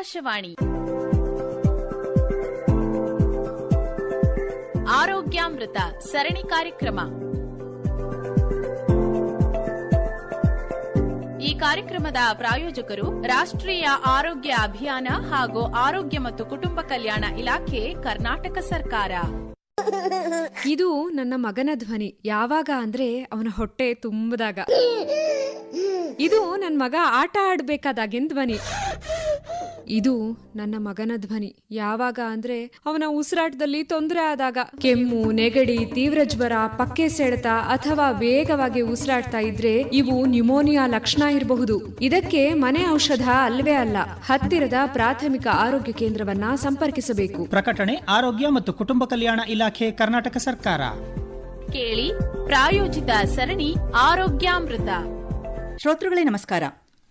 ಆಕಾಶವಾಣಿ. ಆರೋಗ್ಯಾಮೃತ ಸರಣಿ ಕಾರ್ಯಕ್ರಮ. ಈ ಕಾರ್ಯಕ್ರಮದ ಪ್ರಾಯೋಜಕರು ರಾಷ್ಟ್ರೀಯ ಆರೋಗ್ಯ ಅಭಿಯಾನ ಹಾಗೂ ಆರೋಗ್ಯ ಮತ್ತು ಕುಟುಂಬ ಕಲ್ಯಾಣ ಇಲಾಖೆ, ಕರ್ನಾಟಕ ಸರ್ಕಾರ. ಇದು ನನ್ನ ಮಗನ ಧ್ವನಿ. ಯಾವಾಗ ಅಂದ್ರೆ ಅವನ ಹೊಟ್ಟೆ ತುಂಬದಾಗ. ಇದು ನನ್ನ ಮಗ ಆಟ ಆಡ್ಬೇಕಾದಾಗಿನ ಧ್ವನಿ? ಇದು ನನ್ನ ಮಗನ ಧ್ವನಿ. ಯಾವಾಗ ಅಂದ್ರೆ ಅವನ ಉಸಿರಾಟದಲ್ಲಿ ತೊಂದರೆ ಆದಾಗ. ಕೆಮ್ಮು ನೆಗಡಿ ತೀವ್ರ ಜ್ವರ ಪಕ್ಕೆ ಸೆಳೆತ ಅಥವಾ ವೇಗವಾಗಿ ಉಸಿರಾಡ್ತಾ ಇದ್ರೆ ಇವು ನ್ಯುಮೋನಿಯಾ ಲಕ್ಷಣ ಇರಬಹುದು. ಇದಕ್ಕೆ ಮನೆ ಔಷಧ ಅಲ್ವೇ ಅಲ್ಲ ಹತ್ತಿರದ ಪ್ರಾಥಮಿಕ ಆರೋಗ್ಯ ಕೇಂದ್ರವನ್ನ ಸಂಪರ್ಕಿಸಬೇಕು. ಪ್ರಕಟಣೆ ಆರೋಗ್ಯ ಮತ್ತು ಕುಟುಂಬ ಕಲ್ಯಾಣ ಇಲಾಖೆ ಕರ್ನಾಟಕ ಸರ್ಕಾರ. ಕೇಳಿ ಪ್ರಾಯೋಜಿತ ಸರಣಿ ಆರೋಗ್ಯಾಮೃತ. ಶ್ರೋತೃಗಳೇ ನಮಸ್ಕಾರ.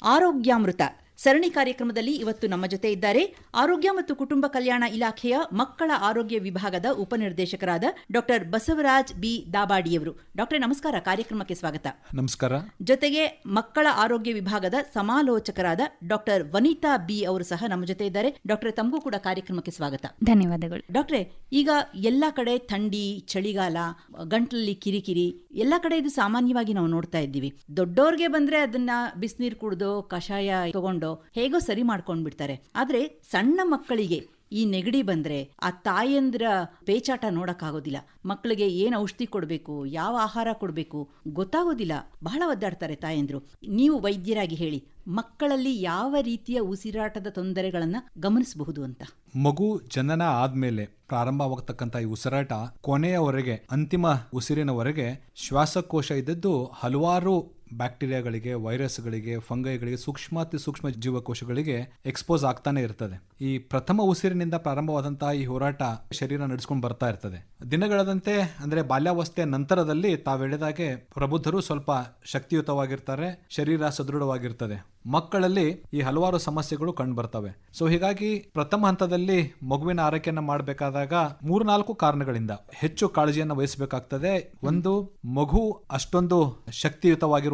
ಆರೋಗ್ಯಾಮೃತ. ಸರಣಿ ಕಾರ್ಯಕ್ರಮದಲ್ಲಿ ಇವತ್ತು ನಮ್ಮ ಜೊತೆ ಇದ್ದಾರೆ ಆರೋಗ್ಯ ಮತ್ತು ಕುಟುಂಬ ಕಲ್ಯಾಣ ಇಲಾಖೆಯ ಮಕ್ಕಳ ಆರೋಗ್ಯ ವಿಭಾಗದ ಉಪನಿರ್ದೇಶಕರಾದ ಡಾಕ್ಟರ್ ಬಸವರಾಜ್ ಬಿ ದಾಬಾಡಿಯವರು. ಡಾಕ್ಟರ್ ನಮಸ್ಕಾರ. ಕಾರ್ಯಕ್ರಮಕ್ಕೆ ಸ್ವಾಗತ. ನಮಸ್ಕಾರ. ಜೊತೆಗೆ ಮಕ್ಕಳ ಆರೋಗ್ಯ ವಿಭಾಗದ ಸಮಾಲೋಚಕರಾದ ಡಾಕ್ಟರ್ ವನಿತಾ ಬಿ ಅವರು ಸಹ ನಮ್ಮ ಜೊತೆ ಇದ್ದಾರೆ. ಡಾಕ್ಟರ್ ತಮಗೂ ಕೂಡ ಕಾರ್ಯಕ್ರಮಕ್ಕೆ ಸ್ವಾಗತ. ಧನ್ಯವಾದಗಳು. ಡಾಕ್ಟರ್ ಈಗ ಎಲ್ಲ ಕಡೆ ಥಂಡಿ ಚಳಿಗಾಲ ಗಂಟ್ಲಲ್ಲಿ ಕಿರಿಕಿರಿ ಎಲ್ಲ ಕಡೆ ಇದು ಸಾಮಾನ್ಯವಾಗಿ ನಾವು ನೋಡ್ತಾ ಇದ್ದೀವಿ. ದೊಡ್ಡೋರ್ಗೆ ಬಂದ್ರೆ ಅದನ್ನ ಬಿಸಿನೀರು ಕುಡ್ದೋ ಕಷಾಯ ತಗೊಂಡೋ ಹೇಗೋ ಸರಿ ಮಾಡ್ಕೊಂಡ್ಬಿಡ್ತಾರೆ. ಆದ್ರೆ ಸಣ್ಣ ಮಕ್ಕಳಿಗೆ ಈ ನೆಗಡಿ ಬಂದ್ರೆ ಆ ತಾಯಂದ್ರ ಪೇಚಾಟ ನೋಡಕ್ಕಾಗೋದಿಲ್ಲ. ಮಕ್ಕಳಿಗೆ ಏನ್ ಔಷಧಿ ಕೊಡಬೇಕು, ಯಾವ ಆಹಾರ ಕೊಡಬೇಕು ಗೊತ್ತಾಗೋದಿಲ್ಲ. ಬಹಳ ಒದ್ದಾಡ್ತಾರೆ ತಾಯಂದ್ರು. ನೀವು ವೈದ್ಯರಾಗಿ ಹೇಳಿ, ಮಕ್ಕಳಲ್ಲಿ ಯಾವ ರೀತಿಯ ಉಸಿರಾಟದ ತೊಂದರೆಗಳನ್ನ ಗಮನಿಸಬಹುದು ಅಂತ? ಮಗು ಜನನ ಆದ್ಮೇಲೆ ಪ್ರಾರಂಭವಾಗತಕ್ಕಂಥ ಈ ಉಸಿರಾಟ ಕೊನೆಯವರೆಗೆ, ಅಂತಿಮ ಉಸಿರಿನವರೆಗೆ ಶ್ವಾಸಕೋಶ ಇದ್ದದ್ದು ಹಲವಾರು ಬ್ಯಾಕ್ಟೀರಿಯಾಗಳಿಗೆ ವೈರಸ್ಗಳಿಗೆ ಫಂಗೈಗಳಿಗೆ, ಸೂಕ್ಷ್ಮಾತಿ ಸೂಕ್ಷ್ಮ ಜೀವಕೋಶಗಳಿಗೆ ಎಕ್ಸ್ಪೋಸ್ ಆಗ್ತಾನೆ ಇರ್ತದೆ. ಈ ಪ್ರಥಮ ಉಸಿರಿನಿಂದ ಪ್ರಾರಂಭವಾದಂತಹ ಈ ಹೋರಾಟ ಶರೀರ ನಡೆಸ್ಕೊಂಡು ಬರ್ತಾ ಇರ್ತದೆ. ದಿನಗಳದಂತೆ, ಅಂದ್ರೆ ಬಾಲ್ಯಾವಸ್ಥೆಯ ನಂತರದಲ್ಲಿ ತಾವೆಳೆದಾಗೆ ಪ್ರಬುದ್ಧರು ಸ್ವಲ್ಪ ಶಕ್ತಿಯುತವಾಗಿರ್ತಾರೆ, ಶರೀರ ಸದೃಢವಾಗಿರ್ತದೆ. ಮಕ್ಕಳಲ್ಲಿ ಈ ಹಲವಾರು ಸಮಸ್ಯೆಗಳು ಕಂಡು ಬರ್ತವೆ. ಸೊ ಹೀಗಾಗಿ ಪ್ರಥಮ ಹಂತದಲ್ಲಿ ಮಗುವಿನ ಆರೈಕೆಯನ್ನು ಮಾಡಬೇಕಾದಾಗ ಮೂರ್ನಾಲ್ಕು ಕಾರಣಗಳಿಂದ ಹೆಚ್ಚು ಕಾಳಜಿಯನ್ನು ವಹಿಸಬೇಕಾಗ್ತದೆ. ಒಂದು, ಮಗು ಅಷ್ಟೊಂದು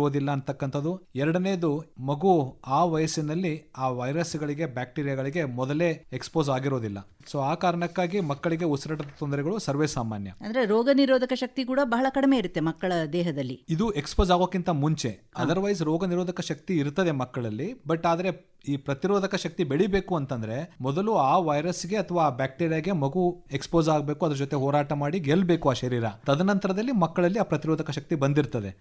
ಶಕ್ತಿಯುತವಾಗಿರುವುದಿಲ್ಲ ಅಂತಕ್ಕಂಥದ್ದು. ಎರಡನೇದು ಮಗು ಆ ವಯಸ್ಸಿನಲ್ಲಿ ಆ ವೈರಸ್ಗಳಿಗೆ ಬ್ಯಾಕ್ಟೀರಿಯಾಗಳಿಗೆ ಮೊದಲೇ ಎಕ್ಸ್ಪೋಸ್ ಆಗಿರೋದಿಲ್ಲ. ಸೊ ಆ ಕಾರಣಕ್ಕಾಗಿ ಮಕ್ಕಳಿಗೆ ಉಸಿರಾಟದ ತೊಂದರೆಗಳು ಸರ್ವೇ ಸಾಮಾನ್ಯ. ಅಂದ್ರೆ ರೋಗ ನಿರೋಧಕ ಶಕ್ತಿ ಕೂಡ ಬಹಳ ಕಡಿಮೆ ಇರುತ್ತೆ ಮಕ್ಕಳ ದೇಹದಲ್ಲಿ. ಇದು ಎಕ್ಸ್ಪೋಸ್ ಆಗೋಕ್ಕಿಂತ ಮುಂಚೆ. ಅದರ್ವೈಸ್ ರೋಗ ನಿರೋಧಕ ಶಕ್ತಿ ಇರ್ತದೆ ಮಕ್ಕಳಲ್ಲಿ ಬಟ್ ಆದ್ರೆ ಈ ಪ್ರತಿರೋಧಕ ಶಕ್ತಿ ಬೆಳಿಬೇಕು ಅಂತಂದ್ರೆ ಮೊದಲು ಆ ವೈರಸ್ಗೆ ಅಥವಾ ಆ ಬ್ಯಾಕ್ಟೀರಿಯಾಗೆ ಮಗು ಎಕ್ಸ್ಪೋಸ್ ಆಗಬೇಕು ಅದ್ರ ಜೊತೆ ಹೋರಾಟ ಮಾಡಿ ಗೆಲ್ಲಬೇಕು ಆ ಶರೀರ. ತದನಂತರದಲ್ಲಿ ಮಕ್ಕಳಲ್ಲಿ ಆ ಪ್ರತಿರೋಧಕ ಶಕ್ತಿ ಬಂದಿರ್ತದೆ.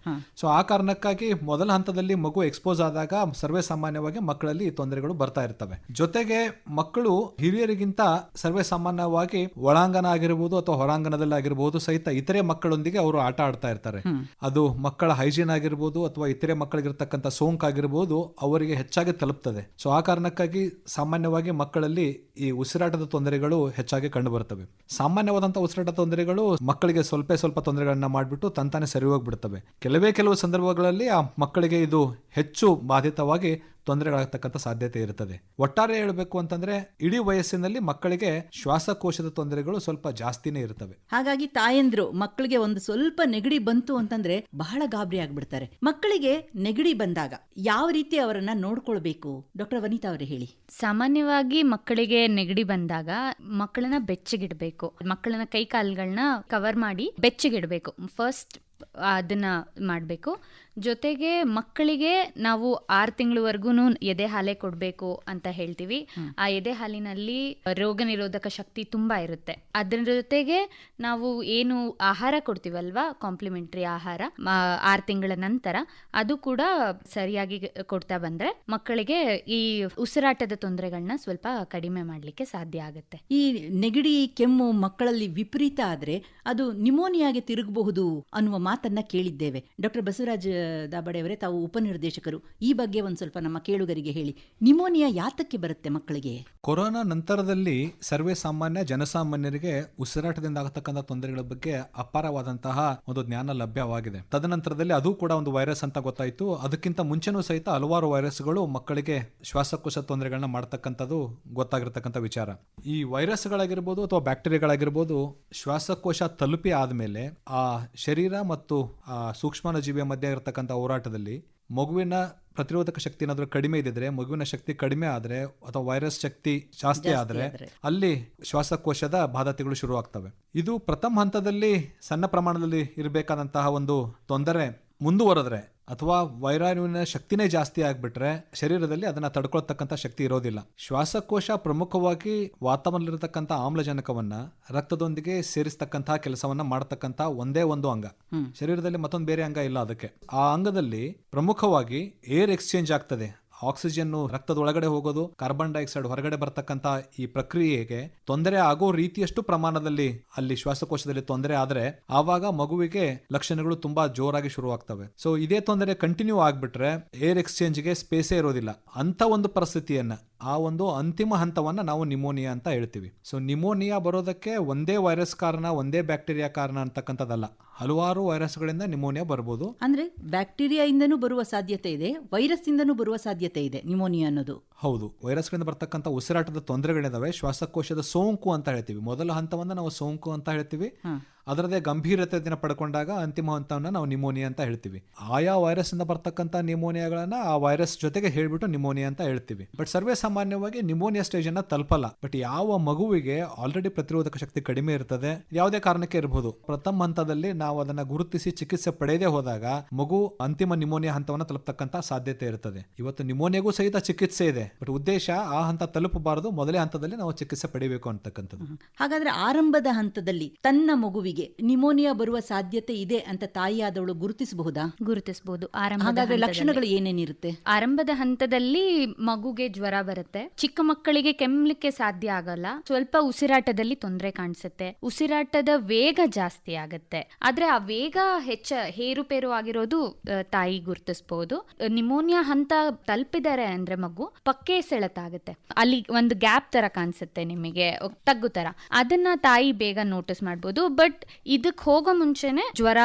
ಸೊ ಆ ಕಾರಣಕ್ಕಾಗಿ ಮೊದಲ ಹಂತದಲ್ಲಿ ಮಗು ಎಕ್ಸ್ಪೋಸ್ ಆದಾಗ ಸರ್ವೇ ಸಾಮಾನ್ಯವಾಗಿ ಮಕ್ಕಳಲ್ಲಿ ಈ ತೊಂದರೆಗಳು ಬರ್ತಾ ಇರ್ತವೆ. ಜೊತೆಗೆ ಮಕ್ಕಳು ಹಿರಿಯರಿಗಿಂತ ಸರ್ವೇ ಸಾಮಾನ್ಯವಾಗಿ ಒಳಾಂಗಣ ಆಗಿರಬಹುದು ಅಥವಾ ಹೊರಾಂಗಣದಲ್ಲಿ ಆಗಿರಬಹುದು ಸಹಿತ ಇತರೆ ಮಕ್ಕಳೊಂದಿಗೆ ಅವರು ಆಟ ಆಡ್ತಾ ಇರ್ತಾರೆ. ಅದು ಮಕ್ಕಳ ಹೈಜೀನ್ ಆಗಿರ್ಬೋದು ಅಥವಾ ಇತರೆ ಮಕ್ಕಳಿಗಿರ್ತಕ್ಕಂಥ ಸೋಂಕು ಆಗಿರ್ಬೋದು ಅವರಿಗೆ ಹೆಚ್ಚಾಗಿ ತಲುಪ್ತದೆ. ಸೊ ಆ ಕಾರಣಕ್ಕಾಗಿ ಸಾಮಾನ್ಯವಾಗಿ ಮಕ್ಕಳಲ್ಲಿ ಈ ಉಸಿರಾಟದ ತೊಂದರೆಗಳು ಹೆಚ್ಚಾಗಿ ಕಂಡು ಬರ್ತವೆ ಸಾಮಾನ್ಯವಾದಂತಹ ಉಸಿರಾಟ ತೊಂದರೆಗಳು ಮಕ್ಕಳಿಗೆ ಸ್ವಲ್ಪ ಸ್ವಲ್ಪ ತೊಂದರೆಗಳನ್ನ ಮಾಡಿಬಿಟ್ಟು ತಂತಾನೆ ಸರಿ ಹೋಗ್ಬಿಡ್ತವೆ ಕೆಲವೇ ಕೆಲವು ಸಂದರ್ಭಗಳಲ್ಲಿ ಆ ಮಕ್ಕಳಿಗೆ ಇದು ಹೆಚ್ಚು ಬಾಧಿತವಾಗಿ ತೊಂದರೆಗಳಾಗತಕ್ಕಂಥ ಸಾಧ್ಯತೆ ಇರುತ್ತದೆ. ಒಟ್ಟಾರೆ ಹೇಳಬೇಕು ಅಂತಂದ್ರೆ ಇಡೀ ವಯಸ್ಸಿನಲ್ಲಿ ಮಕ್ಕಳಿಗೆ ಶ್ವಾಸಕೋಶದ ತೊಂದರೆಗಳು ಸ್ವಲ್ಪ ಜಾಸ್ತಿನೇ ಇರ್ತವೆ ಹಾಗಾಗಿ ತಾಯಂದ್ರು ಮಕ್ಕಳಿಗೆ ಒಂದು ಸ್ವಲ್ಪ ನೆಗಡಿ ಬಂತು ಅಂತಂದ್ರೆ ಬಹಳ ಗಾಬರಿ ಆಗ್ಬಿಡ್ತಾರೆ. ಮಕ್ಕಳಿಗೆ ನೆಗಡಿ ಬಂದಾಗ ಯಾವ ರೀತಿ ಅವರನ್ನ ನೋಡ್ಕೊಳ್ಬೇಕು? ಡಾಕ್ಟರ್ ವನಿತಾ ಅವರೇ ಹೇಳಿ. ಸಾಮಾನ್ಯವಾಗಿ ಮಕ್ಕಳಿಗೆ ನೆಗಡಿ ಬಂದಾಗ ಮಕ್ಕಳನ್ನ ಬೆಚ್ಚಗಿಡಬೇಕು. ಮಕ್ಕಳನ್ನ ಕೈ ಕಾಲುಗಳನ್ನ ಕವರ್ ಮಾಡಿ ಬೆಚ್ಚಗಿಡಬೇಕು. ಫಸ್ಟ್ ಅದನ್ನ ಮಾಡಬೇಕು. ಜೊತೆಗೆ ಮಕ್ಕಳಿಗೆ ನಾವು ಆರು ತಿಂಗಳವರೆಗೂ ಎದೆ ಹಾಲೆ ಕೊಡಬೇಕು ಅಂತ ಹೇಳ್ತೀವಿ. ಆ ಎದೆ ಹಾಲಿನಲ್ಲಿ ರೋಗ ನಿರೋಧಕ ಶಕ್ತಿ ತುಂಬಾ ಇರುತ್ತೆ. ಅದರ ಜೊತೆಗೆ ನಾವು ಏನು ಆಹಾರ ಕೊಡ್ತೀವಲ್ವಾ? ಕಾಂಪ್ಲಿಮೆಂಟರಿ ಆಹಾರ ಆರು ತಿಂಗಳ ನಂತರ ಅದು ಕೂಡ ಸರಿಯಾಗಿ ಕೊಡ್ತಾ ಬಂದ್ರೆ ಮಕ್ಕಳಿಗೆ ಈ ಉಸಿರಾಟದ ತೊಂದರೆಗಳನ್ನ ಸ್ವಲ್ಪ ಕಡಿಮೆ ಮಾಡಲಿಕ್ಕೆ ಸಾಧ್ಯ ಆಗುತ್ತೆ. ಈ ನೆಗಡಿ ಕೆಮ್ಮು ಮಕ್ಕಳಲ್ಲಿ ವಿಪರೀತ ಆದ್ರೆ ಅದು ನಿಮೋನಿಯಾಗೆ ತಿರುಗಬಹುದು ಅನ್ನುವ ಮಾತನ್ನ ಕೇಳಿದ್ದೇವೆ. ಡಾಕ್ಟರ್ ಬಸವರಾಜ್ ದಾಬಡೆ ಅವರೇ ತಾವು ಉಪನಿರ್ದೇಶಕರು. ಈ ಬಗ್ಗೆ ಒಂದು ಸ್ವಲ್ಪ ನಮ್ಮ ಕೇಳುಗರಿಗೆ ಹೇಳಿ. ನಿಮೋನಿಯಾ ಯಾತಕ್ಕೆ ಬರುತ್ತೆ ಮಕ್ಕಳಿಗೆ? ಕೊರೋನಾ ನಂತರದಲ್ಲಿ ಸರ್ವೇ ಸಾಮಾನ್ಯ, ಜನಸಾಮಾನ್ಯರಿಗೆ ಉಸಿರಾಟದಿಂದ ಆಗತಕ್ಕಂಥ ತೊಂದರೆಗಳ ಬಗ್ಗೆ ಅಪಾರವಾದಂತಹ ಒಂದು ಜ್ಞಾನ ಲಭ್ಯವಾಗಿದೆ. ತದನಂತರದಲ್ಲಿ ಅದು ಕೂಡ ಒಂದು ವೈರಸ್ ಅಂತ ಗೊತ್ತಾಯಿತು. ಅದಕ್ಕಿಂತ ಮುಂಚೆನೂ ಸಹಿತ ಹಲವಾರು ವೈರಸ್ಗಳು ಮಕ್ಕಳಿಗೆ ಶ್ವಾಸಕೋಶ ತೊಂದರೆಗಳನ್ನ ಮಾಡ್ತಕ್ಕಂಥದ್ದು ಗೊತ್ತಾಗಿರ್ತಕ್ಕಂಥ ವಿಚಾರ. ಈ ವೈರಸ್ಗಳಾಗಿರ್ಬೋದು ಅಥವಾ ಬ್ಯಾಕ್ಟೀರಿಯಾಗಳಾಗಿರ್ಬೋದು, ಶ್ವಾಸಕೋಶ ತಲುಪಿ ಆದಮೇಲೆ ಆ ಶರೀರ ಮತ್ತು ಆ ಸೂಕ್ಷ್ಮಾಣು ಜೀವಿಯ ಮಧ್ಯೆ ಮಾಡ್ತಕ್ಕಂಥ ಹೋರಾಟದಲ್ಲಿ ಮಗುವಿನ ಪ್ರತಿರೋಧಕ ಶಕ್ತಿ ಏನಾದರೂ ಕಡಿಮೆ ಇದ್ದಿದ್ರೆ ಮಗುವಿನ ಶಕ್ತಿ ಕಡಿಮೆ ಆದ್ರೆ ಅಥವಾ ವೈರಸ್ ಶಕ್ತಿ ಜಾಸ್ತಿ ಆದ್ರೆ ಅಲ್ಲಿ ಶ್ವಾಸಕೋಶದ ಬಾಧತೆಗಳು ಶುರುವಾಗ್ತವೆ. ಇದು ಪ್ರಥಮ ಹಂತದಲ್ಲಿ ಸಣ್ಣ ಪ್ರಮಾಣದಲ್ಲಿ ಇರಬೇಕಾದಂತಹ ಒಂದು ತೊಂದರೆ. ಮುಂದುವರೆದ್ರೆ ಅಥವಾ ವೈರಾಣುವಿನ ಶಕ್ತಿನೇ ಜಾಸ್ತಿ ಆಗ್ಬಿಟ್ರೆ ಶರೀರದಲ್ಲಿ ಅದನ್ನ ತಡ್ಕೊಳ್ತಕ್ಕಂಥ ಶಕ್ತಿ ಇರೋದಿಲ್ಲ. ಶ್ವಾಸಕೋಶ ಪ್ರಮುಖವಾಗಿ ವಾತಾವರಣದಲ್ಲಿರತಕ್ಕಂಥ ಆಮ್ಲಜನಕವನ್ನ ರಕ್ತದೊಂದಿಗೆ ಸೇರಿಸ್ತಕ್ಕಂತಹ ಕೆಲಸವನ್ನ ಮಾಡತಕ್ಕಂಥ ಒಂದೇ ಒಂದು ಅಂಗ. ಶರೀರದಲ್ಲಿ ಮತ್ತೊಂದು ಬೇರೆ ಅಂಗ ಇಲ್ಲ ಅದಕ್ಕೆ. ಆ ಅಂಗದಲ್ಲಿ ಪ್ರಮುಖವಾಗಿ ಏರ್ ಎಕ್ಸ್ಚೇಂಜ್ ಆಗ್ತದೆ. ಆಕ್ಸಿಜನ್ ರಕ್ತದೊಳಗಡೆ ಹೋಗೋದು, ಕಾರ್ಬನ್ ಡೈಆಕ್ಸೈಡ್ ಹೊರಗಡೆ ಬರ್ತಕ್ಕಂಥ ಈ ಪ್ರಕ್ರಿಯೆಗೆ ತೊಂದರೆ ಆಗೋ ರೀತಿಯಷ್ಟು ಪ್ರಮಾಣದಲ್ಲಿ ಅಲ್ಲಿ ಶ್ವಾಸಕೋಶದಲ್ಲಿ ತೊಂದರೆ ಆದರೆ ಆವಾಗ ಮಗುವಿಗೆ ಲಕ್ಷಣಗಳು ತುಂಬಾ ಜೋರಾಗಿ ಶುರುವಾಗ್ತವೆ. ಸೊ ಇದೇ ತೊಂದರೆ ಕಂಟಿನ್ಯೂ ಆಗ್ಬಿಟ್ರೆ ಏರ್ ಎಕ್ಸ್ಚೇಂಜ್ಗೆ ಸ್ಪೇಸೇ ಇರೋದಿಲ್ಲ. ಅಂತ ಒಂದು ಪರಿಸ್ಥಿತಿಯನ್ನ ಆ ಒಂದು ಅಂತಿಮ ಹಂತವನ್ನು ನಾವು ನಿಮೋನಿಯಾ ಅಂತ ಹೇಳ್ತೀವಿ. ಸೊ ನಿಮೋನಿಯಾ ಬರೋದಕ್ಕೆ ಒಂದೇ ವೈರಸ್ ಕಾರಣ, ಒಂದೇ ಬ್ಯಾಕ್ಟೀರಿಯಾ ಕಾರಣ ಅಂತಕ್ಕಂಥದ್ದಲ್ಲ. ಹಲವಾರು ವೈರಸ್ಗಳಿಂದ ನಿಮೋನಿಯಾ ಬರ್ಬೋದು. ಅಂದ್ರೆ ಬ್ಯಾಕ್ಟೀರಿಯಾ ಇಂದನೂ ಬರುವ ಸಾಧ್ಯತೆ ಇದೆ ವೈರಸ್ ಇಂದನೂ ಬರುವ ಸಾಧ್ಯತೆ ಇದೆ ನಿಮೋನಿಯಾ ಅನ್ನೋದು. ಹೌದು. ವೈರಸ್ಗಳಿಂದ ಬರ್ತಕ್ಕಂಥ ಉಸಿರಾಟದ ತೊಂದರೆಗಳಿದಾವೆ. ಶ್ವಾಸಕೋಶದ ಸೋಂಕು ಅಂತ ಹೇಳ್ತೀವಿ. ಮೊದಲ ಹಂತವನ್ನ ನಾವು ಸೋಂಕು ಅಂತ ಹೇಳ್ತೀವಿ. ಅದರದೇ ಗಂಭೀರತೆಯನ್ನು ಪಡ್ಕೊಂಡಾಗ ಅಂತಿಮ ಹಂತವನ್ನ ನಾವು ನಿಮೋನಿಯಾ ಅಂತ ಹೇಳ್ತೀವಿ. ಆಯಾ ವೈರಸ್ ಇಂದ ಬರ್ತಕ್ಕಂಥ ನಿಮೋನಿಯಾಗಳನ್ನ ಆ ವೈರಸ್ ಜೊತೆಗೆ ಹೇಳ್ಬಿಟ್ಟು ನಿಮೋನಿಯಾ ಅಂತ ಹೇಳ್ತೀವಿ. ಬಟ್ ಸರ್ವೇ ಸಾಮಾನ್ಯವಾಗಿ ನಿಮೋನಿಯಾ ಸ್ಟೇಜ್ ಅನ್ನ ತಲುಪಲ್ಲ. ಬಟ್ ಯಾವ ಮಗುವಿಗೆ ಆಲ್ರೆಡಿ ಪ್ರತಿರೋಧಕ ಶಕ್ತಿ ಕಡಿಮೆ ಇರ್ತದೆ ಯಾವುದೇ ಕಾರಣಕ್ಕೆ ಇರಬಹುದು ಪ್ರಥಮ ಹಂತದಲ್ಲಿ ನಾವು ಅದನ್ನ ಗುರುತಿಸಿ ಚಿಕಿತ್ಸೆ ಪಡೆಯದೇ ಹೋದಾಗ ಮಗು ಅಂತಿಮ ನಿಮೋನಿಯಾ ಹಂತವನ್ನ ತಲುಪತಕ್ಕಂತ ಸಾಧ್ಯತೆ ಇರ್ತದೆ. ಇವತ್ತು ನಿಮೋನಿಯಾಗೂ ಸಹಿತ ಚಿಕಿತ್ಸೆ ಇದೆ. ಬಟ್ ಉದ್ದೇಶ ಆ ಹಂತ ತಲುಪಬಾರದು. ಮೊದಲೇ ಹಂತದಲ್ಲಿ ನಾವು ಚಿಕಿತ್ಸೆ ಪಡಿಬೇಕು ಅಂತಕ್ಕಂಥದ್ದು. ಹಾಗಾದ್ರೆ ಆರಂಭದ ಹಂತದಲ್ಲಿ ತನ್ನ ಮಗುವಿಗೆ ನಿಮೋನಿಯಾ ಬರುವ ಸಾಧ್ಯತೆ ಇದೆ ಅಂತ ತಾಯಿಯಾದವಳು ಗುರುತಿಸಬಹುದಾ? ಗುರುತಿಸಬಹುದು. ಆರಂಭದ ಹಾಗಾದ್ರೆ ಹಂತದಲ್ಲಿ. ಲಕ್ಷಣಗಳು ಏನೇನಿರುತ್ತೆ? ಆರಂಭದ ಹಂತದಲ್ಲಿ ಮಗುಗೆ ಜ್ವರ ಬರುತ್ತೆ. ಚಿಕ್ಕ ಮಕ್ಕಳಿಗೆ ಕೆಮ್ಮಲಿಕ್ಕೆ ಸಾಧ್ಯ ಆಗಲ್ಲ. ಸ್ವಲ್ಪ ಉಸಿರಾಟದಲ್ಲಿ ತೊಂದರೆ ಕಾಣಿಸುತ್ತೆ. ಉಸಿರಾಟದ ವೇಗ ಜಾಸ್ತಿ ಆಗತ್ತೆ. ಆದ್ರೆ ಆ ವೇಗ ಹೆಚ್ಚ ಹೇರುಪೇರು ಆಗಿರೋದು ತಾಯಿ ಗುರುತಿಸಬಹುದು. ನಿಮೋನಿಯಾ ಹಂತ ತಲುಪಿದಾರೆ ಅಂದ್ರೆ ಮಗು ಪಕ್ಕೆ ಸೆಳೆತಾಗುತ್ತೆ. ಅಲ್ಲಿ ಒಂದು ಗ್ಯಾಪ್ ತರ ಕಾಣಿಸುತ್ತೆ ನಿಮಗೆ ತಗ್ಗು ತರ. ಅದನ್ನ ತಾಯಿ ಬೇಗ ನೋಟಿಸ್ ಮಾಡ್ಬೋದು. ಬಟ್ ಇದಕ್ ಹೋಗೋ ಮುಂಚೆನೆ ಜ್ವರ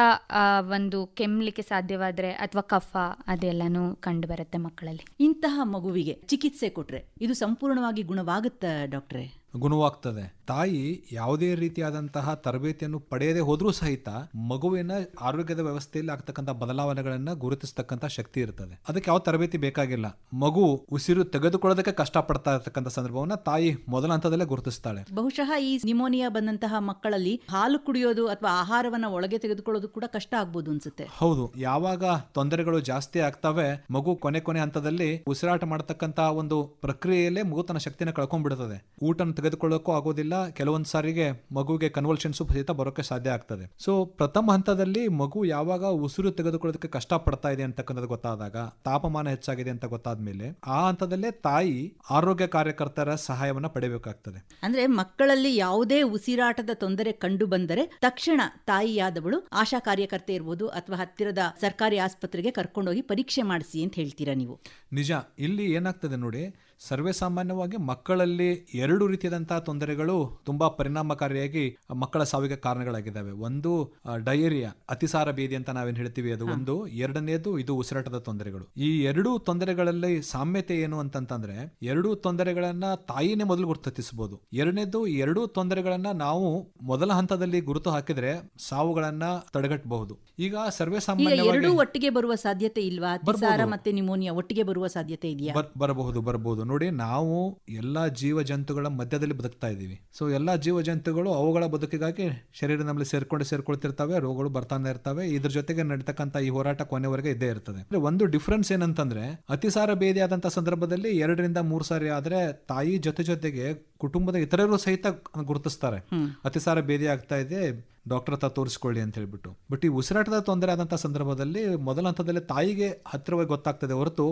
ಒಂದು ಕೆಮ್ಮಲಿಕ್ಕೆ ಸಾಧ್ಯವಾದ್ರೆ ಅಥವಾ ಕಫ ಅದೆಲ್ಲಾನು ಕಂಡು ಬರುತ್ತೆ ಮಕ್ಕಳಲ್ಲಿ. ಇಂತಹ ಮಗುವಿಗೆ ಚಿಕಿತ್ಸೆ ಕೊಟ್ರೆ ಇದು ಸಂಪೂರ್ಣವಾಗಿ ಗುಣವಾಗುತ್ತಾ ಡಾಕ್ಟ್ರೆ? ಗುಣವಾಗ್ತದೆ. ತಾಯಿ ಯಾವುದೇ ರೀತಿಯಾದಂತಹ ತರಬೇತಿಯನ್ನು ಪಡೆಯದೆ ಹೋದ್ರೂ ಸಹಿತ ಮಗುವಿನ ಆರೋಗ್ಯದ ವ್ಯವಸ್ಥೆಯಲ್ಲಿ ಆಗ್ತಕ್ಕಂಥ ಬದಲಾವಣೆಗಳನ್ನ ಗುರುತಿಸ್ತಕ್ಕಂಥ ಶಕ್ತಿ ಇರ್ತದೆ. ಅದಕ್ಕೆ ಯಾವ ತರಬೇತಿ ಬೇಕಾಗಿಲ್ಲ. ಮಗು ಉಸಿರು ತೆಗೆದುಕೊಳ್ಳೋದಕ್ಕೆ ಕಷ್ಟಪಡ್ತಾ ಇರ್ತಕ್ಕಂಥ ಸಂದರ್ಭವನ್ನ ತಾಯಿ ಮೊದಲ ಹಂತದಲ್ಲೇ ಗುರುತಿಸ್ತಾಳೆ. ಬಹುಶಃ ಈ ನಿಮೋನಿಯಾ ಬಂದಂತಹ ಮಕ್ಕಳಲ್ಲಿ ಹಾಲು ಕುಡಿಯೋದು ಅಥವಾ ಆಹಾರವನ್ನ ಒಳಗೆ ತೆಗೆದುಕೊಳ್ಳೋದು ಕೂಡ ಕಷ್ಟ ಆಗ್ಬೋದು ಅನ್ಸುತ್ತೆ. ಹೌದು. ಯಾವಾಗ ತೊಂದರೆಗಳು ಜಾಸ್ತಿ ಆಗ್ತವೆ ಮಗು ಕೊನೆ ಕೊನೆ ಹಂತದಲ್ಲಿ ಉಸಿರಾಟ ಮಾಡತಕ್ಕಂತಹ ಒಂದು ಪ್ರಕ್ರಿಯೆಯಲ್ಲೇ ಮಗು ತನ್ನ ಶಕ್ತಿನ ಕಳ್ಕೊಂಡ್ಬಿಡ್ತದೆ. ಊಟನ ತೆಗೆದುಕೊಳ್ಳೋಕ್ಕೂ ಆಗೋದಿಲ್ಲ ಕೆಲವೊಂದ್ ಸಾರಿಗೆ ಮಗುವಿಗೆ ಕನ್ವಲ್ಷನ್ಸ್ ಸಹಿತ ಬರೋಕೆ ಸಾಧ್ಯ ಆಗ್ತದೆ. ಸೊ ಪ್ರಥಮ ಹಂತದಲ್ಲಿ ಮಗು ಯಾವಾಗ ಉಸಿರು ತೆಗೆದುಕೊಳ್ಳೋದಕ್ಕೆ ಕಷ್ಟ ಪಡ್ತಾ ಇದೆ ಅಂತಕ್ಕಂಥದ್ದು ಗೊತ್ತಾದಾಗ ತಾಪಮಾನ ಹೆಚ್ಚಾಗಿದೆ ಅಂತ ಗೊತ್ತಾದ್ಮೇಲೆ ಆ ಹಂತದಲ್ಲೇ ತಾಯಿ ಆರೋಗ್ಯ ಕಾರ್ಯಕರ್ತರ ಸಹಾಯವನ್ನ ಪಡೆಯಬೇಕಾಗ್ತದೆ ಅಂದ್ರೆ ಮಕ್ಕಳಲ್ಲಿ ಯಾವುದೇ ಉಸಿರಾಟದ ತೊಂದರೆ ಕಂಡು ಬಂದರೆ ತಕ್ಷಣ ತಾಯಿಯಾದವಳು ಆಶಾ ಕಾರ್ಯಕರ್ತೆ ಇರ್ಬೋದು ಅಥವಾ ಹತ್ತಿರದ ಸರ್ಕಾರಿ ಆಸ್ಪತ್ರೆಗೆ ಕರ್ಕೊಂಡೋಗಿ ಪರೀಕ್ಷೆ ಮಾಡಿಸಿ ಅಂತ ಹೇಳ್ತೀರಾ ನೀವು? ನಿಜ ಇಲ್ಲಿ ಏನಾಗ್ತದೆ ನೋಡಿ ಸರ್ವೇ ಸಾಮಾನ್ಯವಾಗಿ ಮಕ್ಕಳಲ್ಲಿ ಎರಡು ರೀತಿಯಾದಂತಹ ತೊಂದರೆಗಳು ತುಂಬಾ ಪರಿಣಾಮಕಾರಿಯಾಗಿ ಮಕ್ಕಳ ಸಾವಿಗೆ ಕಾರಣಗಳಾಗಿದ್ದಾವೆ. ಒಂದು ಡೈರಿಯಾ ಡಯೇರಿಯಾ ಅತಿಸಾರ ಭೇದಿ ಅಂತ ನಾವೇನು ಹೇಳ್ತೀವಿ ಅದು? ಒಂದು ಎರಡನೇದು ಇದು ಉಸಿರಾಟದ ತೊಂದರೆಗಳು. ಈ ಎರಡೂ ತೊಂದರೆಗಳಲ್ಲಿ ಸಾಮ್ಯತೆ ಏನು ಅಂತಂತಂದ್ರೆ ಎರಡೂ ತೊಂದರೆಗಳನ್ನ ತಾಯಿನೇ ಮೊದಲು ಗುರುತಿಸಬಹುದು ಎರಡನೇದು ಎರಡೂ ತೊಂದರೆಗಳನ್ನ ನಾವು ಮೊದಲ ಹಂತದಲ್ಲಿ ಗುರುತು ಹಾಕಿದ್ರೆ ಸಾವುಗಳನ್ನ ತಡೆಗಟ್ಟಬಹುದು ಈಗ ಸರ್ವೇ ಸಾಮಾನ್ಯವಾಗಿ ಎರಡೂ ಒಟ್ಟಿಗೆ ಬರುವ ಸಾಧ್ಯತೆ ಇಲ್ವಾ? ಅತಿಸಾರ ಮತ್ತೆ ನಿಮೋನಿಯಾ ಒಟ್ಟಿಗೆ ಬರುವ ಸಾಧ್ಯತೆ ಇದೆಯಾ? ಬರಬಹುದು ಬರಬಹುದು. ನೋಡಿ ನಾವು ಎಲ್ಲಾ ಜೀವ ಜಂತುಗಳ ಮಧ್ಯದಲ್ಲಿ ಬದುಕ್ತಾ ಇದ್ದೀವಿ. ಸೊ ಎಲ್ಲಾ ಜೀವ ಜಂತುಗಳು ಅವುಗಳ ಬದುಕಿಗಾಗಿ ಶರೀರ ನಮ್ಮಲ್ಲಿ ಸೇರ್ಕೊಂಡು ಸೇರ್ಕೊಳ್ತಿರ್ತವೆ ರೋಗಗಳು ಬರ್ತಾನೆ ಇರ್ತವೆ. ಇದ್ರ ಜೊತೆಗೆ ನಡೀತಕ್ಕಂತ ಈ ಹೋರಾಟ ಕೊನೆವರೆಗೆ ಇದ್ದೇ ಇರ್ತದೆ. ಒಂದು ಡಿಫ್ರೆನ್ಸ್ ಏನಂತಂದ್ರೆ ಅತಿಸಾರ ಭೇದಿ ಆದಂತ ಸಂದರ್ಭದಲ್ಲಿ ಎರಡರಿಂದ ಮೂರು ಸಾರಿ ಆದ್ರೆ ತಾಯಿ ಜೊತೆ ಜೊತೆಗೆ ಕುಟುಂಬದ ಇತರರು ಸಹಿತ ಗುರುತಿಸ್ತಾರೆ. ಅತಿಸಾರ ಭೇದಿ ಆಗ್ತಾ ಇದೆ ಡಾಕ್ಟರ್ ಹತ್ರ ತೋರಿಸ್ಕೊಳ್ಳಿ ಅಂತ ಹೇಳ್ಬಿಟ್ಟು. ಬಟ್ ಈ ಉಸಿರಾಟದ ತೊಂದರೆ ಆದಂತ ಸಂದರ್ಭದಲ್ಲಿ ಮೊದಲ ಹಂತದಲ್ಲಿ ತಾಯಿಗೆ ಹತ್ತಿರವಾಗಿ ಗೊತ್ತಾಗ್ತದೆ ಹೊರತು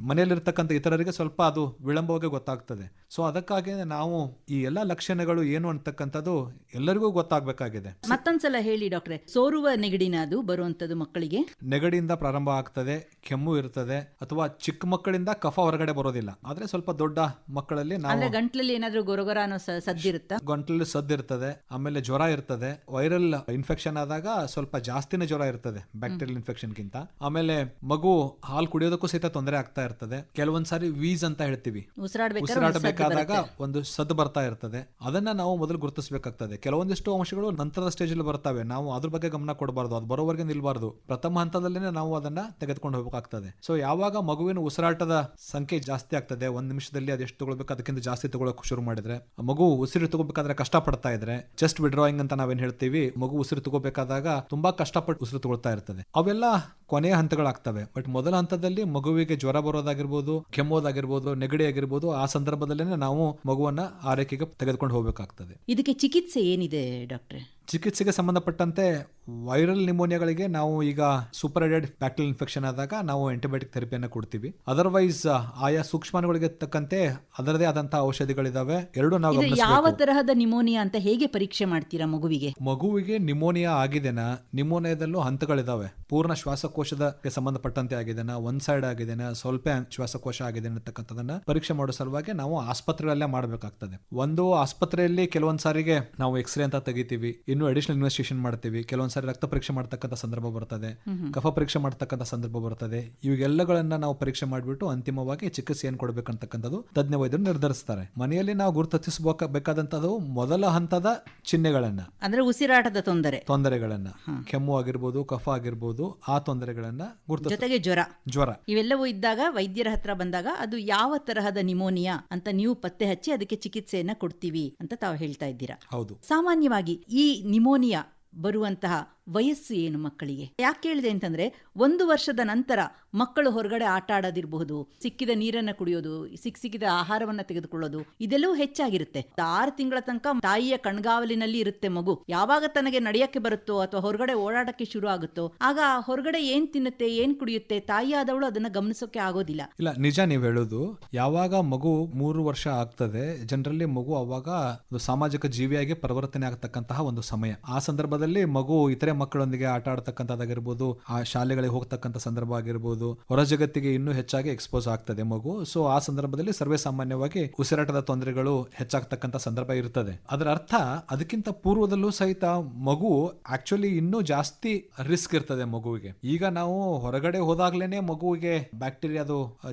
ಮನೆಯಲ್ಲಿರ್ತಕ್ಕಂಥ ಇತರರಿಗೆ ಸ್ವಲ್ಪ ಅದು ವಿಳಂಬವಾಗಿ ಗೊತ್ತಾಗ್ತದೆ. ಸೊ ಅದಕ್ಕಾಗಿ ನಾವು ಈ ಎಲ್ಲ ಲಕ್ಷಣಗಳು ಏನು ಅಂತಕ್ಕಂಥದ್ದು ಎಲ್ಲರಿಗೂ ಗೊತ್ತಾಗಬೇಕಾಗಿದೆ. ಮತ್ತೊಂದ್ಸಲ ಹೇಳಿ ಡಾಕ್ಟ್ರೆ ಸೋರುವ ನೆಗಡಿನ ಅದು ಬರುವಂತದ್ದು ಮಕ್ಕಳಿಗೆ? ನೆಗಡಿಯಿಂದ ಪ್ರಾರಂಭ ಆಗ್ತದೆ ಕೆಮ್ಮು ಇರ್ತದೆ ಅಥವಾ ಚಿಕ್ಕ ಮಕ್ಕಳಿಂದ ಕಫ ಹೊರಗಡೆ ಬರೋದಿಲ್ಲ. ಆದ್ರೆ ಸ್ವಲ್ಪ ದೊಡ್ಡ ಮಕ್ಕಳಲ್ಲಿ ನಾವು ಗಂಟ್ಲಲ್ಲಿ ಏನಾದ್ರೂ ಗೊರಗೊರ ಅನ್ನೋ ಸ- ಗಂಟ್ಲಲ್ಲಿ ಗಂಟಲಲ್ಲಿ ಸದ್ದಿರ್ತದೆ ಆಮೇಲೆ ಜ್ವರ ಇರ್ತದೆ ವೈರಲ್ ಇನ್ಫೆಕ್ಷನ್ ಆದಾಗ ಸ್ವಲ್ಪ ಜಾಸ್ತಿನೇ ಜ್ವರ ಇರ್ತದೆ ಬ್ಯಾಕ್ಟೀರಿಯಲ್ ಇನ್ಫೆಕ್ಷನ್ ಗಿಂತ ಆಮೇಲೆ ಮಗು ಹಾಲು ಕುಡಿಯೋದಕ್ಕೂ ಸಹಿತ ತೊಂದರೆ ಆಗ್ತಾ ಇರ್ತದೆ. ಕೆಲವೊಂದ್ಸಾರಿ ವೀಸ್ ಅಂತ ಹೇಳ್ತೀವಿ. ಉಸಿರಾಡಬೇಕಾದಾಗ ಒಂದು ಸದ್ದು ಬರ್ತಾ ಇರ್ತದೆ. ಅದನ್ನ ನಾವು ಮೊದಲು ಗುರುತಿಸಬೇಕಾಗ್ತದೆ. ಕೆಲವೊಂದಿಷ್ಟು ಅಂಶಗಳು ನಂತರದ ಸ್ಟೇಜ್ ಅಲ್ಲಿ ಬರ್ತವೆ ನಾವು ಅದ್ರ ಬಗ್ಗೆ ಗಮನ ಕೊಡಬಾರ್ದು. ಅದು ಬರೋವರೆಗೆ ನಿಲ್ಬಾರ್ದು. ಪ್ರಥಮ ಹಂತದಲ್ಲೇ ನಾವು ಅದನ್ನ ತೆಗೆದುಕೊಂಡು ಹೋಗಬೇಕಾಗ್ತದೆ. ಸೊ ಯಾವಾಗ ಮಗುವಿನ ಉಸಿರಾಟದ ಸಂಖ್ಯೆ ಜಾಸ್ತಿ ಆಗ್ತದೆ ಒಂದ್ ನಿಮಿಷದಲ್ಲಿ ಅದೆಷ್ಟು ತಗೊಳ್ಬೇಕು ಅದಕ್ಕಿಂತ ಜಾಸ್ತಿ ತಗೊಳಕ್ ಶುರು ಮಾಡಿದ್ರೆ ಮಗು ಉಸಿರು ತಗೋಬೇಕಾದ್ರೆ ಕಷ್ಟ ಪಡ್ತಾ ಇದ್ರೆ ಜಸ್ಟ್ ವಿಡ್ರಾಯಿಂಗ್ ಅಂತ ನಾವೇನ್ ಹೇಳ್ತೀವಿ? ಮಗು ಉಸಿರು ತಗೋಬೇಕಾದಾಗ ತುಂಬಾ ಕಷ್ಟಪಟ್ಟು ಉಸಿರು ತಗೊಳ್ತಾ ಇರ್ತದೆ. ಅವೆಲ್ಲ ಕೊನೆಯ ಹಂತಗಳಾಗ್ತವೆ. ಬಟ್ ಮೊದಲ ಹಂತದಲ್ಲಿ ಮಗುವಿಗೆ ಜ್ವರ ಬರೋದಾಗಿರ್ಬೋದು ಕೆಮ್ಮೋದಾಗಿರ್ಬೋದು ನೆಗಡಿ ಆಗಿರ್ಬೋದು ಆ ಸಂದರ್ಭದಲ್ಲೇ ನಾವು ಮಗುವನ್ನ ಆರೈಕೆಗೆ ತೆಗೆದುಕೊಂಡು ಹೋಗಬೇಕಾಗ್ತದೆ. ಇದಕ್ಕೆ ಚಿಕಿತ್ಸೆ ಏನಿದೆ ಡಾಕ್ಟ್ರೆ? ಚಿಕಿತ್ಸೆಗೆ ಸಂಬಂಧಪಟ್ಟಂತೆ ವೈರಲ್ ನಿಮೋನಿಯಾಗಳಿಗೆ ನಾವು ಈಗ ಸೂಪರ್ ಎಡೆಡ್ ಬ್ಯಾಕ್ಟೀರಿಯಲ್ ಇನ್ಫೆಕ್ಷನ್ ಆದಾಗ ನಾವು ಆಂಟಿಬಯೋಟಿಕ್ ಥೆರಪಿಯನ್ನು ಕೊಡ್ತೀವಿ. ಅದರ್ವೈಸ್ ಆಯಾ ಸೂಕ್ಷ್ಮಾಣುಗಳಿಗೆ ತಕ್ಕಂತೆ ಅದರದೇ ಆದಂತಹ ಔಷಧಿಗಳಿದಾವೆ. ಎರಡು ನಾವು ಯಾವ ತರಹದ ನಿಮೋನಿಯಾ ಅಂತ ಹೇಗೆ ಪರೀಕ್ಷೆ ಮಾಡ್ತೀರಾ ಮಗುವಿಗೆ? ಮಗುವಿಗೆ ನಿಮೋನಿಯಾ ಆಗಿದೆನಾ? ನಿಮೋನಿಯಾದಲ್ಲೂ ಹಂತಗಳಿದಾವೆ. ಪೂರ್ಣ ಶ್ವಾಸಕೋಶದ ಸಂಬಂಧಪಟ್ಟಂತೆ ಆಗಿದೆನಾ? ಒಂದ್ ಸೈಡ್ ಆಗಿದೆನಾ? ಸ್ವಲ್ಪ ಶ್ವಾಸಕೋಶ ಆಗಿದೆ ಅನ್ನತಕ್ಕಂಥದನ್ನ ಪರೀಕ್ಷೆ ಮಾಡೋ ಸಲುವಾಗಿ ನಾವು ಆಸ್ಪತ್ರೆಗಳಲ್ಲೇ ಮಾಡಬೇಕಾಗ್ತದೆ. ಒಂದು ಆಸ್ಪತ್ರೆಯಲ್ಲಿ ಕೆಲವೊಂದ್ ಸಾರಿಗೆ ನಾವು ಎಕ್ಸ್ರೇ ಅಂತ ತೆಗಿತೀವಿ. ಇನ್ನು ಅಡಿಷನಲ್ ಇನ್ವೆಸ್ಟಿಗೇಷನ್ ಮಾಡ್ತೀವಿ. ಕೆಲವೊಂದ್ ರಕ್ತ ಪರೀಕ್ಷೆ ಮಾಡ್ತಕ್ಕಂಥ ಸಂದರ್ಭ ಬರ್ತದೆ ಕಫ ಪರೀಕ್ಷೆ ಮಾಡ್ತಕ್ಕಂಥ ಸಂದರ್ಭ ಬರ್ತದೆ. ಇವೆಲ್ಲಗಳನ್ನ ನಾವು ಪರೀಕ್ಷೆ ಮಾಡಿಬಿಟ್ಟು ಅಂತಿಮವಾಗಿ ಚಿಕಿತ್ಸೆ ಏನ್ ಕೊಡಬೇಕಂತಕ್ಕಂಥದ್ದು ತಜ್ಞ ವೈದ್ಯರು ನಿರ್ಧರಿಸ್ತಾರೆ. ಮನೆಯಲ್ಲಿ ನಾವು ಗುರುತಿಸಬೇಕಾದಂತದ್ದು ಮೊದಲ ಹಂತದ ಚಿಹ್ನೆಗಳನ್ನ. ಅಂದ್ರೆ ಉಸಿರಾಟದ ತೊಂದರೆ. ತೊಂದರೆಗಳನ್ನ. ಕೆಮ್ಮು ಆಗಿರ್ಬೋದು ಕಫ ಆಗಿರ್ಬೋದು ಆ ತೊಂದರೆಗಳನ್ನ ಗುರುತು ಜೊತೆಗೆ ಜ್ವರ. ಜ್ವರ. ಇವೆಲ್ಲವೂ ಇದ್ದಾಗ ವೈದ್ಯರ ಹತ್ರ ಬಂದಾಗ ಅದು ಯಾವ ತರಹದ ನಿಮೋನಿಯಾ ಅಂತ ನೀವು ಪತ್ತೆ ಹಚ್ಚಿ ಅದಕ್ಕೆ ಚಿಕಿತ್ಸೆಯನ್ನ ಕೊಡ್ತೀವಿ ಅಂತ ತಾವು ಹೇಳ್ತಾ ಇದ್ದೀರಾ. ಹೌದು. ಸಾಮಾನ್ಯವಾಗಿ ಈ ನಿಮೋನಿಯಾ ಬರುವಂತಹ ವಯಸ್ಸು ಏನು ಮಕ್ಕಳಿಗೆ? ಯಾಕೆ ಕೇಳಿದೆ ಅಂತಂದ್ರೆ, ಒಂದು ವರ್ಷದ ನಂತರ ಮಕ್ಕಳು ಹೊರಗಡೆ ಆಟ ಆಡೋದಿರಬಹುದು, ಸಿಕ್ಕಿದ ನೀರನ್ನ ಕುಡಿಯೋದು, ಸಿಕ್, ಸಿಕ್ಕಿದ ಆಹಾರವನ್ನ ತೆಗೆದುಕೊಳ್ಳೋದು, ಇದೆಲ್ಲವೂ ಹೆಚ್ಚಾಗಿರುತ್ತೆ. ಆರು ತಿಂಗಳ ತನಕ ತಾಯಿಯ ಕಣ್ಗಾವಲಿನಲ್ಲಿ ಇರುತ್ತೆ ಮಗು. ಯಾವಾಗ ತನಗೆ ನಡೆಯಕ್ಕೆ ಬರುತ್ತೋ ಅಥವಾ ಹೊರಗಡೆ ಓಡಾಡಕ್ಕೆ ಶುರು ಆಗುತ್ತೋ, ಆಗ ಹೊರಗಡೆ ಏನ್ ತಿನ್ನುತ್ತೆ, ಏನ್ ಕುಡಿಯುತ್ತೆ, ತಾಯಿ ಆದವಳು ಅದನ್ನ ಗಮನಿಸೋಕೆ ಆಗೋದಿಲ್ಲ. ಇಲ್ಲ, ನಿಜ ನೀವು ಹೇಳೋದು. ಯಾವಾಗ ಮಗು ಮೂರು ವರ್ಷ ಆಗ್ತದೆ, ಜನರಲ್ಲಿ ಮಗು ಅವಾಗ ಸಾಮಾಜಿಕ ಜೀವಿಯಾಗಿ ಪರಿವರ್ತನೆ ಆಗತಕ್ಕಂತಹ ಒಂದು ಸಮಯ. ಆ ಸಂದರ್ಭದಲ್ಲಿ ಮಗು ಇತರೆ ಮಕ್ಕಳೊಂದಿಗೆ ಆಟ ಆಡ್ತಕ್ಕಂಥದ್ದಾಗಿರ್ಬೋದು, ಆ ಶಾಲೆಗಳಿಗೆ ಹೋಗ್ತಕ್ಕಂಥ ಸಂದರ್ಭ ಆಗಿರ್ಬೋದು, ಹೊರ ಜಗತ್ತಿಗೆ ಇನ್ನೂ ಹೆಚ್ಚಾಗಿ ಎಕ್ಸ್ಪೋಸ್ ಆಗ್ತದೆ ಮಗು. ಸೊ ಆ ಸಂದರ್ಭದಲ್ಲಿ ಸರ್ವೇ ಸಾಮಾನ್ಯವಾಗಿ ಉಸಿರಾಟದ ತೊಂದರೆಗಳು ಹೆಚ್ಚಾಗ್ತಕ್ಕಂಥ ಸಂದರ್ಭ ಇರ್ತದೆ. ಅದರ ಅರ್ಥ, ಅದಕ್ಕಿಂತ ಪೂರ್ವದಲ್ಲೂ ಸಹಿತ ಮಗು ಆಕ್ಚುಲಿ ಇನ್ನೂ ಜಾಸ್ತಿ ರಿಸ್ಕ್ ಇರ್ತದೆ ಮಗುವಿಗೆ. ಈಗ ನಾವು ಹೊರಗಡೆ ಹೋದಾಗ್ಲೇನೆ ಮಗುವಿಗೆ ಬ್ಯಾಕ್ಟೀರಿಯಾದ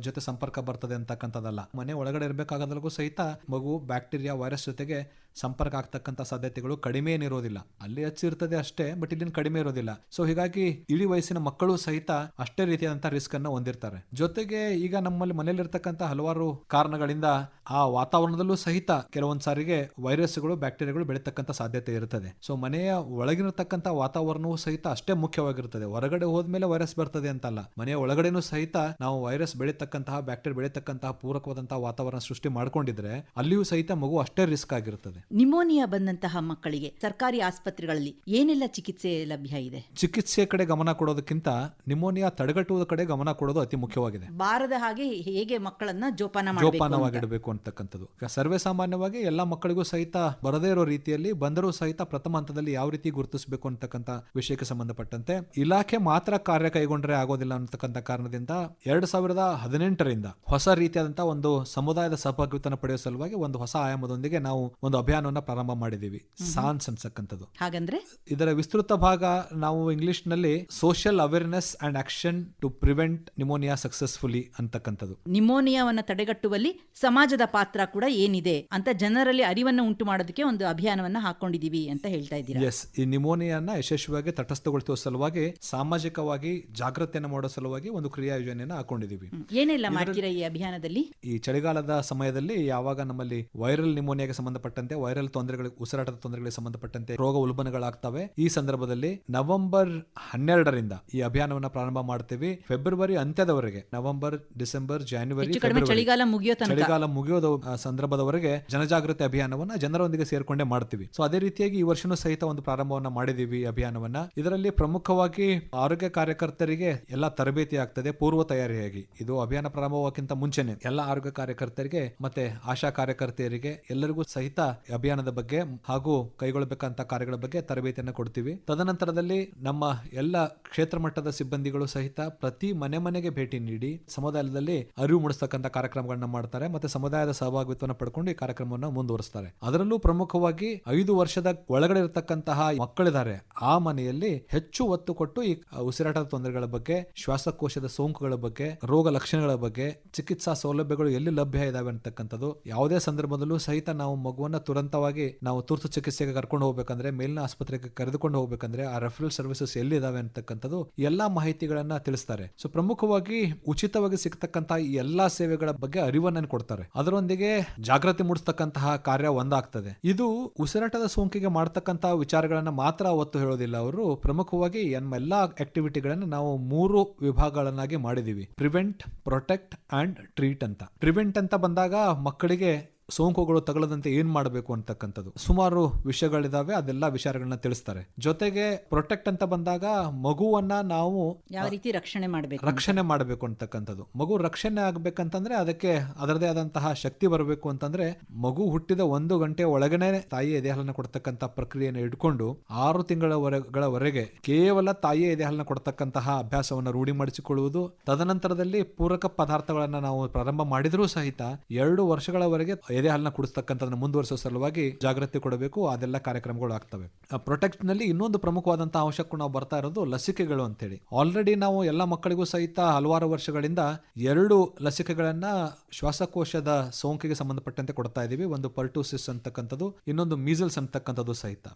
ಜೊತೆ ಸಂಪರ್ಕ ಬರ್ತದೆ ಅಂತಕ್ಕಂಥದ್ದಲ್ಲ. ಮನೆ ಒಳಗಡೆ ಇರಬೇಕಾಗದಲ್ಗೂ ಸಹಿತ ಮಗು ಬ್ಯಾಕ್ಟೀರಿಯಾ ವೈರಸ್ ಜೊತೆಗೆ ಸಂಪರ್ಕ ಆಗ್ತಕ್ಕಂಥ ಸಾಧ್ಯತೆಗಳು ಕಡಿಮೆ ಏನಿರೋದಿಲ್ಲ ಅಲ್ಲಿ ಹಚ್ಚಿರ್ತದೆ ಅಷ್ಟೇ ಬಟ್ ಇಲ್ಲಿ ಕಡಿಮೆ ಇರೋದಿಲ್ಲ. ಸೊ ಹೀಗಾಗಿ ಇಳಿ ವಯಸ್ಸಿನ ಮಕ್ಕಳು ಸಹಿತ ಅಷ್ಟೇ ರೀತಿಯಾದಂತಹ ರಿಸ್ಕ್ ಅನ್ನು ಹೊಂದಿರ್ತಾರೆ. ಜೊತೆಗೆ ಈಗ ನಮ್ಮಲ್ಲಿ ಮನೆಯಲ್ಲಿರ್ತಕ್ಕಂಥ ಹಲವಾರು ಕಾರಣಗಳಿಂದ ಆ ವಾತಾವರಣದಲ್ಲೂ ಸಹಿತ ಕೆಲವೊಂದ್ ಸಾರಿಗೆ ವೈರಸ್ಗಳು ಬ್ಯಾಕ್ಟೀರಿಯಾಗಳು ಬೆಳೀತಕ್ಕಂಥ ಸಾಧ್ಯತೆ ಇರ್ತದೆ. ಸೊ ಮನೆಯ ಒಳಗಿರತಕ್ಕಂಥ ವಾತಾವರಣವೂ ಸಹಿತ ಅಷ್ಟೇ ಮುಖ್ಯವಾಗಿರುತ್ತದೆ ಹೊರಗಡೆ ಹೋದ್ಮೇಲೆ ವೈರಸ್ ಬರ್ತದೆ ಅಂತಲ್ಲ. ಮನೆಯ ಒಳಗಡೆನೂ ಸಹಿತ ನಾವು ವೈರಸ್ ಬೆಳೀತಕ್ಕಂತಹ, ಬ್ಯಾಕ್ಟೀರಿಯಾ ಬೆಳೀತಕ್ಕಂತಹ ಪೂರಕವಾದಂತಹ ವಾತಾವರಣ ಸೃಷ್ಟಿ ಮಾಡ್ಕೊಂಡಿದ್ರೆ ಅಲ್ಲಿಯೂ ಸಹಿತ ಮಗು ಅಷ್ಟೇ ರಿಸ್ಕ್ ಆಗಿರ್ತದೆ. ನಿಮೋನಿಯಾ ಬಂದಂತಹ ಮಕ್ಕಳಿಗೆ ಸರ್ಕಾರಿ ಆಸ್ಪತ್ರೆಗಳಲ್ಲಿ ಏನೆಲ್ಲ ಚಿಕಿತ್ಸೆ ಲಭ್ಯ ಇದೆ? ಚಿಕಿತ್ಸೆ ಕಡೆ ಗಮನ ಕೊಡೋದಕ್ಕಿಂತ ನಿಮೋನಿಯಾ ತಡೆಗಟ್ಟುವುದ ಕಡೆ ಗಮನ ಕೊಡೋದು ಅತಿ ಮುಖ್ಯವಾಗಿದೆ. ಬಾರದ ಹಾಗೆ ಹೇಗೆ ಮಕ್ಕಳನ್ನ ಜೋಪಾನ ಜೋಪಾನವಾಗಿಡಬೇಕು ಅಂತಕ್ಕಂಥದ್ದು. ಸರ್ವೇ ಸಾಮಾನ್ಯವಾಗಿ ಎಲ್ಲ ಮಕ್ಕಳಿಗೂ ಸಹಿತ ಬರದೇ ಇರೋ ರೀತಿಯಲ್ಲಿ ಬಂದರೂ ಸಹಿತ ಪ್ರಥಮ ಹಂತದಲ್ಲಿ ಯಾವ ರೀತಿ ಗುರುತಿಸಬೇಕು ಅಂತಕ್ಕಂಥ ವಿಷಯಕ್ಕೆ ಸಂಬಂಧಪಟ್ಟಂತೆ ಇಲಾಖೆ ಮಾತ್ರ ಕಾರ್ಯ ಕೈಗೊಂಡ್ರೆ ಆಗೋದಿಲ್ಲ ಅಂತಕ್ಕಂಥ ಕಾರಣದಿಂದ ಎರಡ್ ಸಾವಿರದ ಹದಿನೆಂಟರಿಂದ ಹೊಸ ರೀತಿಯಾದಂತಹ ಒಂದು ಸಮುದಾಯದ ಸಹಭಾಗಿತ್ವನ ಪಡೆಯುವ ಸಲುವಾಗಿ ಒಂದು ಹೊಸ ಆಯಾಮದೊಂದಿಗೆ ನಾವು ಒಂದು ಅಭಿಯಾನವನ್ನ ಪ್ರಾರಂಭ ಮಾಡಿದೀವಿ ಸಾನ್ಸ್ ಅನ್ಸಕ್ಕಂಥದ್ದು. ಹಾಗಂದ್ರೆ? ಇದರ ವಿಸ್ತೃತ ಭಾಗ ನಾವು ಇಂಗ್ಲಿಷ್ನಲ್ಲಿ social awareness and action to prevent pneumonia successfully ಅಂತಕ್ಕಂಥದ್ದು. ನಿಮೋನಿಯಾವನ್ನ ತಡೆಗಟ್ಟುವಲ್ಲಿ ಸಮಾಜದ ಪಾತ್ರ ಕೂಡ ಏನಿದೆ ಅಂತ ಜನರಲ್ಲಿ ಅರಿವನ್ನ ಉಂಟು ಮಾಡೋದಕ್ಕೆ ಒಂದು ಅಭಿಯಾನವನ್ನ ಹಾಕೊಂಡಿದೀವಿ ಅಂತ ಹೇಳ್ತಾ ಇದ್ದೀರಾ? ಎಸ್ ಈ ನಿಮೋನಿಯಾನ ಯಶಸ್ವಿಯಾಗಿ ತಟಸ್ಥಗೊಳಿಸುವ ಸಲುವಾಗಿ ಸಾಮಾಜಿಕವಾಗಿ ಜಾಗೃತಿಯನ್ನು ಮಾಡೋ ಸಲುವಾಗಿ ಒಂದು ಕ್ರಿಯಾ ಯೋಜನೆಯನ್ನ ಹಾಕೊಂಡಿದೀವಿ ಏನೆಲ್ಲ ಮಾಡ್ತೀರಾ ಈ ಅಭಿಯಾನದಲ್ಲಿ? ಈ ಚಳಿಗಾಲದ ಸಮಯದಲ್ಲಿ ಯಾವಾಗ ನಮ್ಮಲ್ಲಿ ವೈರಲ್ ನಿಮೋನಿಯಾಗೆ ಸಂಬಂಧಪಟ್ಟಂತೆ ವೈರಲ್ ತೊಂದರೆಗಳಿಗೆ ಉಸಿರಾಟದ ತೊಂದರೆಗಳಿಗೆ ಸಂಬಂಧಪಟ್ಟಂತೆ ರೋಗ ಉಲ್ಬಣಗಳಾಗ್ತವೆ. ಈ ಸಂದರ್ಭದಲ್ಲಿ ನವೆಂಬರ್ ಹನ್ನೆರಡರಿಂದ ಈ ಅಭಿಯಾನವನ್ನ ಪ್ರಾರಂಭ ಮಾಡ್ತೀವಿ. ಫೆಬ್ರವರಿ ಅಂತ್ಯದವರೆಗೆ ನವೆಂಬರ್ ಡಿಸೆಂಬರ್ ಜಾನ್ವರಿ ಚಳಿಗಾಲ ಚಳಿಗಾಲ ಮುಗಿಯೋದ ಸಂದರ್ಭದವರೆಗೆ ಜನಜಾಗೃತಿ ಅಭಿಯಾನವನ್ನ ಜನರೊಂದಿಗೆ ಸೇರ್ಕೊಂಡೇ ಮಾಡ್ತೀವಿ. ಸೊ ಅದೇ ರೀತಿಯಾಗಿ ಈ ವರ್ಷನೂ ಸಹಿತ ಒಂದು ಪ್ರಾರಂಭವನ್ನ ಮಾಡಿದೀವಿ ಈ ಅಭಿಯಾನವನ್ನ. ಇದರಲ್ಲಿ ಪ್ರಮುಖವಾಗಿ ಆರೋಗ್ಯ ಕಾರ್ಯಕರ್ತರಿಗೆ ಎಲ್ಲ ತರಬೇತಿ ಆಗ್ತದೆ ಪೂರ್ವ ತಯಾರಿಯಾಗಿ. ಇದು ಅಭಿಯಾನ ಪ್ರಾರಂಭವಾಗಕ್ಕಿಂತ ಮುಂಚೆನೆ ಎಲ್ಲ ಆರೋಗ್ಯ ಕಾರ್ಯಕರ್ತರಿಗೆ ಮತ್ತೆ ಆಶಾ ಕಾರ್ಯಕರ್ತೆಯರಿಗೆ ಎಲ್ಲರಿಗೂ ಸಹಿತ ಅಭಿಯಾನದ ಬಗ್ಗೆ ಹಾಗೂ ಕೈಗೊಳ್ಳಬೇಕಂತ ಕಾರ್ಯಗಳ ಬಗ್ಗೆ ತರಬೇತಿಯನ್ನು ಕೊಡ್ತೀವಿ. ತದನಂತರದಲ್ಲಿ ನಮ್ಮ ಎಲ್ಲ ಕ್ಷೇತ್ರ ಮಟ್ಟದ ಸಿಬ್ಬಂದಿಗಳು ಸಹಿತ ಪ್ರತಿ ಮನೆ ಮನೆಗೆ ಭೇಟಿ ನೀಡಿ ಸಮುದಾಯದಲ್ಲಿ ಅರಿವು ಮೂಡಿಸ್ತಕ್ಕಂಥ ಕಾರ್ಯಕ್ರಮಗಳನ್ನ ಮಾಡ್ತಾರೆ ಮತ್ತೆ ಸಮುದಾಯದ ಸಹಭಾಗಿತ್ವವನ್ನು ಪಡ್ಕೊಂಡು ಈ ಕಾರ್ಯಕ್ರಮವನ್ನು ಮುಂದುವರಿಸ್ತಾರೆ. ಅದರಲ್ಲೂ ಪ್ರಮುಖವಾಗಿ ಐದು ವರ್ಷದ ಒಳಗಡೆ ಇರತಕ್ಕಂತಹ ಮಕ್ಕಳಿದ್ದಾರೆ. ಆ ಮನೆಯಲ್ಲಿ ಹೆಚ್ಚು ಒತ್ತು ಕೊಟ್ಟು ಈ ಉಸಿರಾಟದ ತೊಂದರೆಗಳ ಬಗ್ಗೆ, ಶ್ವಾಸಕೋಶದ ಸೋಂಕುಗಳ ಬಗ್ಗೆ, ರೋಗ ಲಕ್ಷಣಗಳ ಬಗ್ಗೆ, ಚಿಕಿತ್ಸಾ ಸೌಲಭ್ಯಗಳು ಎಲ್ಲಿ ಲಭ್ಯ ಇದಾವೆ ಅಂತಕ್ಕಂಥದ್ದು, ಯಾವುದೇ ಸಂದರ್ಭದಲ್ಲೂ ಸಹಿತ ನಾವು ಮಗುವನ್ನ ತುರಂತವಾಗಿ ನಾವು ತುರ್ತು ಚಿಕಿತ್ಸೆಗೆ ಕರ್ಕೊಂಡು ಹೋಗ್ಬೇಕಂದ್ರೆ, ಮೇಲಿನ ಆಸ್ಪತ್ರೆಗೆ ಕರೆದುಕೊಂಡು ಹೋಗ್ಬೇಕಂದ್ರೆ, ಆ ರೆಫರಲ್ ಸರ್ವಿಸಸ್ ಎಲ್ಲಿದಾವೆ ಅಂತಕ್ಕಂಥದ್ದು ಎಲ್ಲಾ ಮಾಹಿತಿಗಳನ್ನ ತಿಳಿಸ್ತಾರೆ. ಸೊ ಪ್ರಮುಖವಾಗಿ ಉಚಿತವಾಗಿ ಸಿಗ್ತಕ್ಕಂತಹ ಎಲ್ಲಾ ಸೇವೆಗಳ ಬಗ್ಗೆ ಅರಿವನ್ನ ಕೊಡ್ತಾರೆ. ಅದರೊಂದಿಗೆ ಜಾಗೃತಿ ಮೂಡಿಸ್ತಕ್ಕಂತಹ ಕಾರ್ಯ ಒಂದಾಗ್ತದೆ. ಇದು ಉಸಿರಾಟದ ಸೋಂಕಿಗೆ ಮಾಡ್ತಕ್ಕಂತಹ ವಿಚಾರಗಳನ್ನ ಮಾತ್ರ ಒತ್ತು ಹೇಳೋದಿಲ್ಲ ಅವರು. ಪ್ರಮುಖವಾಗಿ ನಮ್ಮ ಎಲ್ಲಾ ಆಕ್ಟಿವಿಟಿಗಳನ್ನ ನಾವು ಮೂರು ವಿಭಾಗಗಳನ್ನಾಗಿ ಮಾಡಿದೀವಿ. ಪ್ರಿವೆಂಟ್ ಪ್ರೊಟೆಕ್ಟ್ ಅಂಡ್ ಟ್ರೀಟ್ ಅಂತ. ಪ್ರಿವೆಂಟ್ ಅಂತ ಬಂದಾಗ ಮಕ್ಕಳಿಗೆ ಸೋಂಕುಗಳು ತಗಲದಂತೆ ಏನ್ ಮಾಡಬೇಕು ಅಂತಕ್ಕಂಥದ್ದು. ಸುಮಾರು ವಿಷಯಗಳಿದಾವೆ ಅದೆಲ್ಲ ವಿಚಾರಗಳನ್ನ ತಿಳಿಸ್ತಾರೆ. ಜೊತೆಗೆ ಪ್ರೊಟೆಕ್ಟ್ ಅಂತ ಬಂದಾಗ ಮಗುವನ್ನ ನಾವು ಯಾವ ರೀತಿ ರಕ್ಷಣೆ ಮಾಡಬೇಕು ರಕ್ಷಣೆ ಮಾಡಬೇಕು ಅಂತಕ್ಕಂಥದ್ದು. ಮಗು ರಕ್ಷಣೆ ಆಗ್ಬೇಕಂತಂದ್ರೆ ಅದಕ್ಕೆ ಅದರದೇ ಆದಂತಹ ಶಕ್ತಿ ಬರಬೇಕು ಅಂತಂದ್ರೆ ಮಗು ಹುಟ್ಟಿದ ಒಂದು ಗಂಟೆ ಒಳಗನೆ ತಾಯಿ ಎದೆಹಾಲನ್ನ ಕೊಡ್ತಕ್ಕಂತಹ ಪ್ರಕ್ರಿಯೆಯನ್ನು ಇಟ್ಕೊಂಡು ಆರು ತಿಂಗಳವರೆಗೆ ಕೇವಲ ತಾಯಿಯ ಎದೆಹಾಲನ್ನ ಕೊಡ್ತಕ್ಕಂತಹ ಅಭ್ಯಾಸವನ್ನು ರೂಢಿ ಮಾಡಿಸಿಕೊಳ್ಳುವುದು ತದನಂತರದಲ್ಲಿ ಪೂರಕ ಪದಾರ್ಥಗಳನ್ನ ನಾವು ಪ್ರಾರಂಭ ಮಾಡಿದ್ರೂ ಸಹಿತ ಎರಡು ವರ್ಷಗಳವರೆಗೆ ಎದೆ ಹಾಲನ್ನ ಕುಡಿಸ್ತಕ್ಕಂಥದನ್ನ ಮುಂದುವರಿಸೋ ಸಲುವಾಗಿ ಜಾಗೃತಿ ಕೊಡಬೇಕು. ಅದೆಲ್ಲ ಕಾರ್ಯಕ್ರಮಗಳು ಆಗ್ತವೆ. ಪ್ರೊಟೆಕ್ಟ್ನಲ್ಲಿ ಇನ್ನೊಂದು ಪ್ರಮುಖವಾದಂತಹ ಅಂಶಕ್ಕೂ ನಾವು ಬರ್ತಾ ಇರೋದು ಲಸಿಕೆಗಳು ಅಂತೇಳಿ. ಆಲ್ರೆಡಿ ನಾವು ಎಲ್ಲ ಮಕ್ಕಳಿಗೂ ಸಹಿತ ಹಲವಾರು ವರ್ಷಗಳಿಂದ ಎರಡು ಲಸಿಕೆಗಳನ್ನ ಶ್ವಾಸಕೋಶದ ಸೋಂಕಿಗೆ ಸಂಬಂಧಪಟ್ಟಂತೆ ಕೊಡ್ತಾ ಇದೀವಿ ಒಂದು ಪರ್ಟೂಸಿಸ್ ಅಂತಕ್ಕಂಥದ್ದು ಇನ್ನೊಂದು ಮೀಸಲ್ಸ್ ಅಂತಕ್ಕಂಥದ್ದು ಸಹಿತ.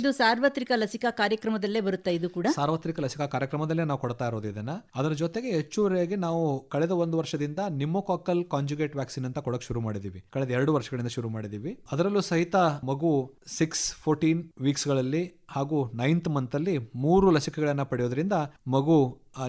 ಇದು ಸಾರ್ವತ್ರಿಕ ಲಸಿಕಾ ಕಾರ್ಯಕ್ರಮದಲ್ಲೇ ಬರುತ್ತೆ ಇದು ಕೂಡ? ಸಾರ್ವತ್ರಿಕ ಲಸಿಕಾ ಕಾರ್ಯಕ್ರಮದಲ್ಲೇ ನಾವು ಕೊಡ್ತಾ ಇರೋದು ಇದನ್ನ. ಅದರ ಜೊತೆಗೆ ಹೆಚ್ಚುವರಿಯಾಗಿ ನಾವು ಕಳೆದ ಒಂದು ವರ್ಷದಿಂದ ನಿಮ್ಮೋಕಾಕಲ್ ಕಾಂಜುಗೇಟ್ ವ್ಯಾಕ್ಸಿನ್ ಅಂತ ಕೊಡಕ್ ಶುರು ಮಾಡಿದೀವಿ. ಕಳೆದ ಎರಡು ವರ್ಷಗಳಿಂದ ಶುರು ಮಾಡಿದೀವಿ ಅದರಲ್ಲೂ ಸಹಿತ ಮಗು ಸಿಕ್ಸ್ ಫೋರ್ಟೀನ್ ವೀಕ್ಸ್ಗಳಲ್ಲಿ ಹಾಗೂ ನೈನ್ತ್ ಮಂತ್ ಅಲ್ಲಿ ಮೂರು ಲಸಿಕೆಗಳನ್ನು ಪಡೆಯೋದ್ರಿಂದ ಮಗು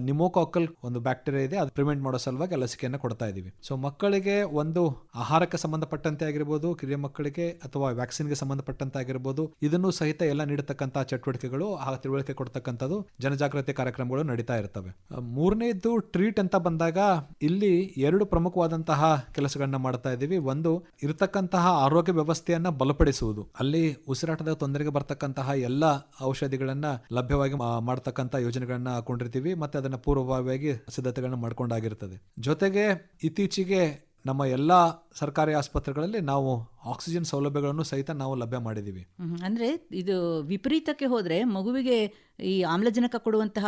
ನಿಮೋಕಾಕಲ್ ಒಂದು ಬ್ಯಾಕ್ಟೀರಿಯಾ ಇದೆ, ಅದು ಪ್ರಿವೆಂಟ್ ಮಾಡೋ ಸಲುವಾಗಿ ಆ ಲಸಿಕೆಯನ್ನು ಕೊಡ್ತಾ ಇದೀವಿ ಸೊ ಮಕ್ಕಳಿಗೆ ಒಂದು ಆಹಾರಕ್ಕೆ ಸಂಬಂಧಪಟ್ಟಂತೆ ಆಗಿರ್ಬೋದು, ಕಿರಿಯ ಮಕ್ಕಳಿಗೆ ಅಥವಾ ವ್ಯಾಕ್ಸಿನ್ಗೆ ಸಂಬಂಧಪಟ್ಟಂತೆ ಆಗಿರ್ಬೋದು, ಇದನ್ನು ಸಹಿತ ಎಲ್ಲ ನೀಡತಕ್ಕಂತಹ ಚಟುವಟಿಕೆಗಳು, ಆ ತಿಳುವಳಿಕೆ ಕೊಡ್ತಕ್ಕಂಥದ್ದು ಜನಜಾಗೃತಿ ಕಾರ್ಯಕ್ರಮಗಳು ನಡೀತಾ ಇರ್ತವೆ. ಮೂರನೇದು ಟ್ರೀಟ್ ಅಂತ ಬಂದಾಗ ಇಲ್ಲಿ ಎರಡು ಪ್ರಮುಖವಾದಂತಹ ಕೆಲಸಗಳನ್ನ ಮಾಡ್ತಾ ಇದ್ದೀವಿ. ಒಂದು, ಇರತಕ್ಕಂತಹ ಆರೋಗ್ಯ ವ್ಯವಸ್ಥೆಯನ್ನ ಬಲಪಡಿಸುವುದು. ಅಲ್ಲಿ ಉಸಿರಾಟದ ತೊಂದರೆಗೆ ಬರ್ತಕ್ಕಂತಹ ಎಲ್ಲ ಔಷಧಿಗಳನ್ನ ಲಭ್ಯವಾಗಿ ಮಾಡತಕ್ಕಂತ ಮಾಡ್ತಕ್ಕಂಥ ಯೋಜನೆಗಳನ್ನ ಹಾಕೊಂಡಿರ್ತೀವಿ ಮತ್ತೆ ಅದನ್ನ ಪೂರ್ವಭಾವಿಯಾಗಿ ಸಿದ್ಧತೆಗಳನ್ನ ಮಾಡ್ಕೊಂಡಾಗಿರ್ತದೆ ಜೊತೆಗೆ ಇತ್ತೀಚೆಗೆ ನಮ್ಮ ಎಲ್ಲಾ ಸರ್ಕಾರಿ ಆಸ್ಪತ್ರೆಗಳಲ್ಲಿ ನಾವು ಆಕ್ಸಿಜನ್ ಸೌಲಭ್ಯಗಳನ್ನು ಸಹಿತ ನಾವು ಲಭ್ಯ ಮಾಡಿದ್ದೀವಿ. ಅಂದ್ರೆ ಇದು ವಿಪರೀತಕ್ಕೆ ಹೋದ್ರೆ ಮಗುವಿಗೆ ಈ ಆಮ್ಲಜನಕ ಕೊಡುವಂತಹ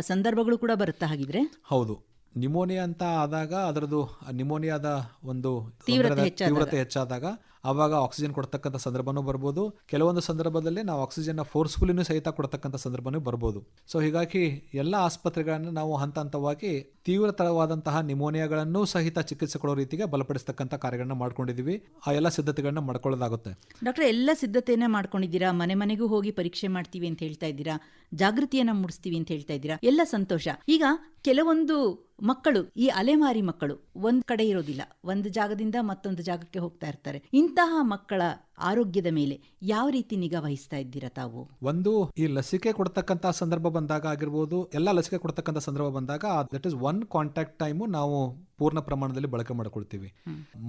ಸಂದರ್ಭಗಳು ಕೂಡ ಬರುತ್ತಾ ಹಾಗಿದ್ರೆ ಹೌದು ನಿಮೋನಿಯಾ ಅಂತ ಆದಾಗ ಅದರದ್ದು ನಿಮೋನಿಯಾದ ಒಂದು ತೀವ್ರತೆ ಹೆಚ್ಚಾದಾಗ. ಆವಾಗ ಆಕ್ಸಿಜನ್ ಕೊಡ್ತಕ್ಕಂಥ ಸಂದರ್ಭನೂ ಬರ್ಬೋದು. ಕೆಲವೊಂದು ಸಂದರ್ಭದಲ್ಲಿ ನಾವು ಆಕ್ಸಿಜನ್ನ ಫೋರ್ಸ್ಫುಲಿನೂ ಸಹಿತ ಕೊಡ್ತಕ್ಕಂಥ ಸಂದರ್ಭನೂ ಬರ್ಬೋದು. ಸೊ ಹೀಗಾಗಿ ಎಲ್ಲ ಆಸ್ಪತ್ರೆಗಳನ್ನು ನಾವು ಹಂತ ಹಂತವಾಗಿ ತೀವ್ರತರವಾದಂತಹ ನಿಮೋನಿಯಾಗಳನ್ನು ಸಹಿತ ಚಿಕಿತ್ಸೆ ಕೊಡೋ ರೀತಿಗೆ ಬಲಪಡಿಸತಕ್ಕಂಥ ಕಾರ್ಯಗಳನ್ನ ಮಾಡ್ಕೊಂಡಿದ್ದೀವಿ ಆ ಎಲ್ಲ ಸಿದ್ಧತೆಗಳನ್ನ ಮಾಡ್ಕೊಳ್ಳೋದಾಗುತ್ತೆ. ಡಾಕ್ಟರ್, ಎಲ್ಲ ಸಿದ್ಧತೆಯನ್ನೇ ಮಾಡ್ಕೊಂಡಿದ್ದೀರಾ? ಮನೆ ಮನೆಗೂ ಹೋಗಿ ಪರೀಕ್ಷೆ ಮಾಡ್ತೀವಿ ಅಂತ ಹೇಳ್ತಾ ಇದ್ದೀರಾ? ಜಾಗೃತಿಯನ್ನ ಮೂಡಿಸ್ತೀವಿ ಅಂತ ಹೇಳ್ತಾ ಇದ್ದೀರಾ? ಎಲ್ಲ ಸಂತೋಷ. ಈಗ ಕೆಲವೊಂದು ಮಕ್ಕಳು, ಈ ಅಲೆಮಾರಿ ಮಕ್ಕಳು, ಒಂದ್ ಕಡೆ ಇರೋದಿಲ್ಲ. ಒಂದು ಜಾಗದಿಂದ ಮತ್ತೊಂದು ಜಾಗಕ್ಕೆ ಹೋಗ್ತಾ ಇರ್ತಾರೆ. ಇಂತಹ ಮಕ್ಕಳ ಆರೋಗ್ಯದ ಮೇಲೆ ಯಾವ ರೀತಿ ನಿಗಾ ವಹಿಸ್ತಾ ಇದ್ದೀರಾ ತಾವು? ಒಂದು ಈ ಲಸಿಕೆ ಕೊಡ್ತಕ್ಕಂತಹ ಸಂದರ್ಭ ಬಂದಾಗ ಆಗಿರ್ಬೋದು ಎಲ್ಲ ಲಸಿಕೆ ಕೊಡ್ತಕ್ಕಂಥ ಸಂದರ್ಭ ಬಂದಾಗ that is one contact time ನಾವು ಪೂರ್ಣ ಪ್ರಮಾಣದಲ್ಲಿ ಬಳಕೆ ಮಾಡ್ಕೊಳ್ತೀವಿ.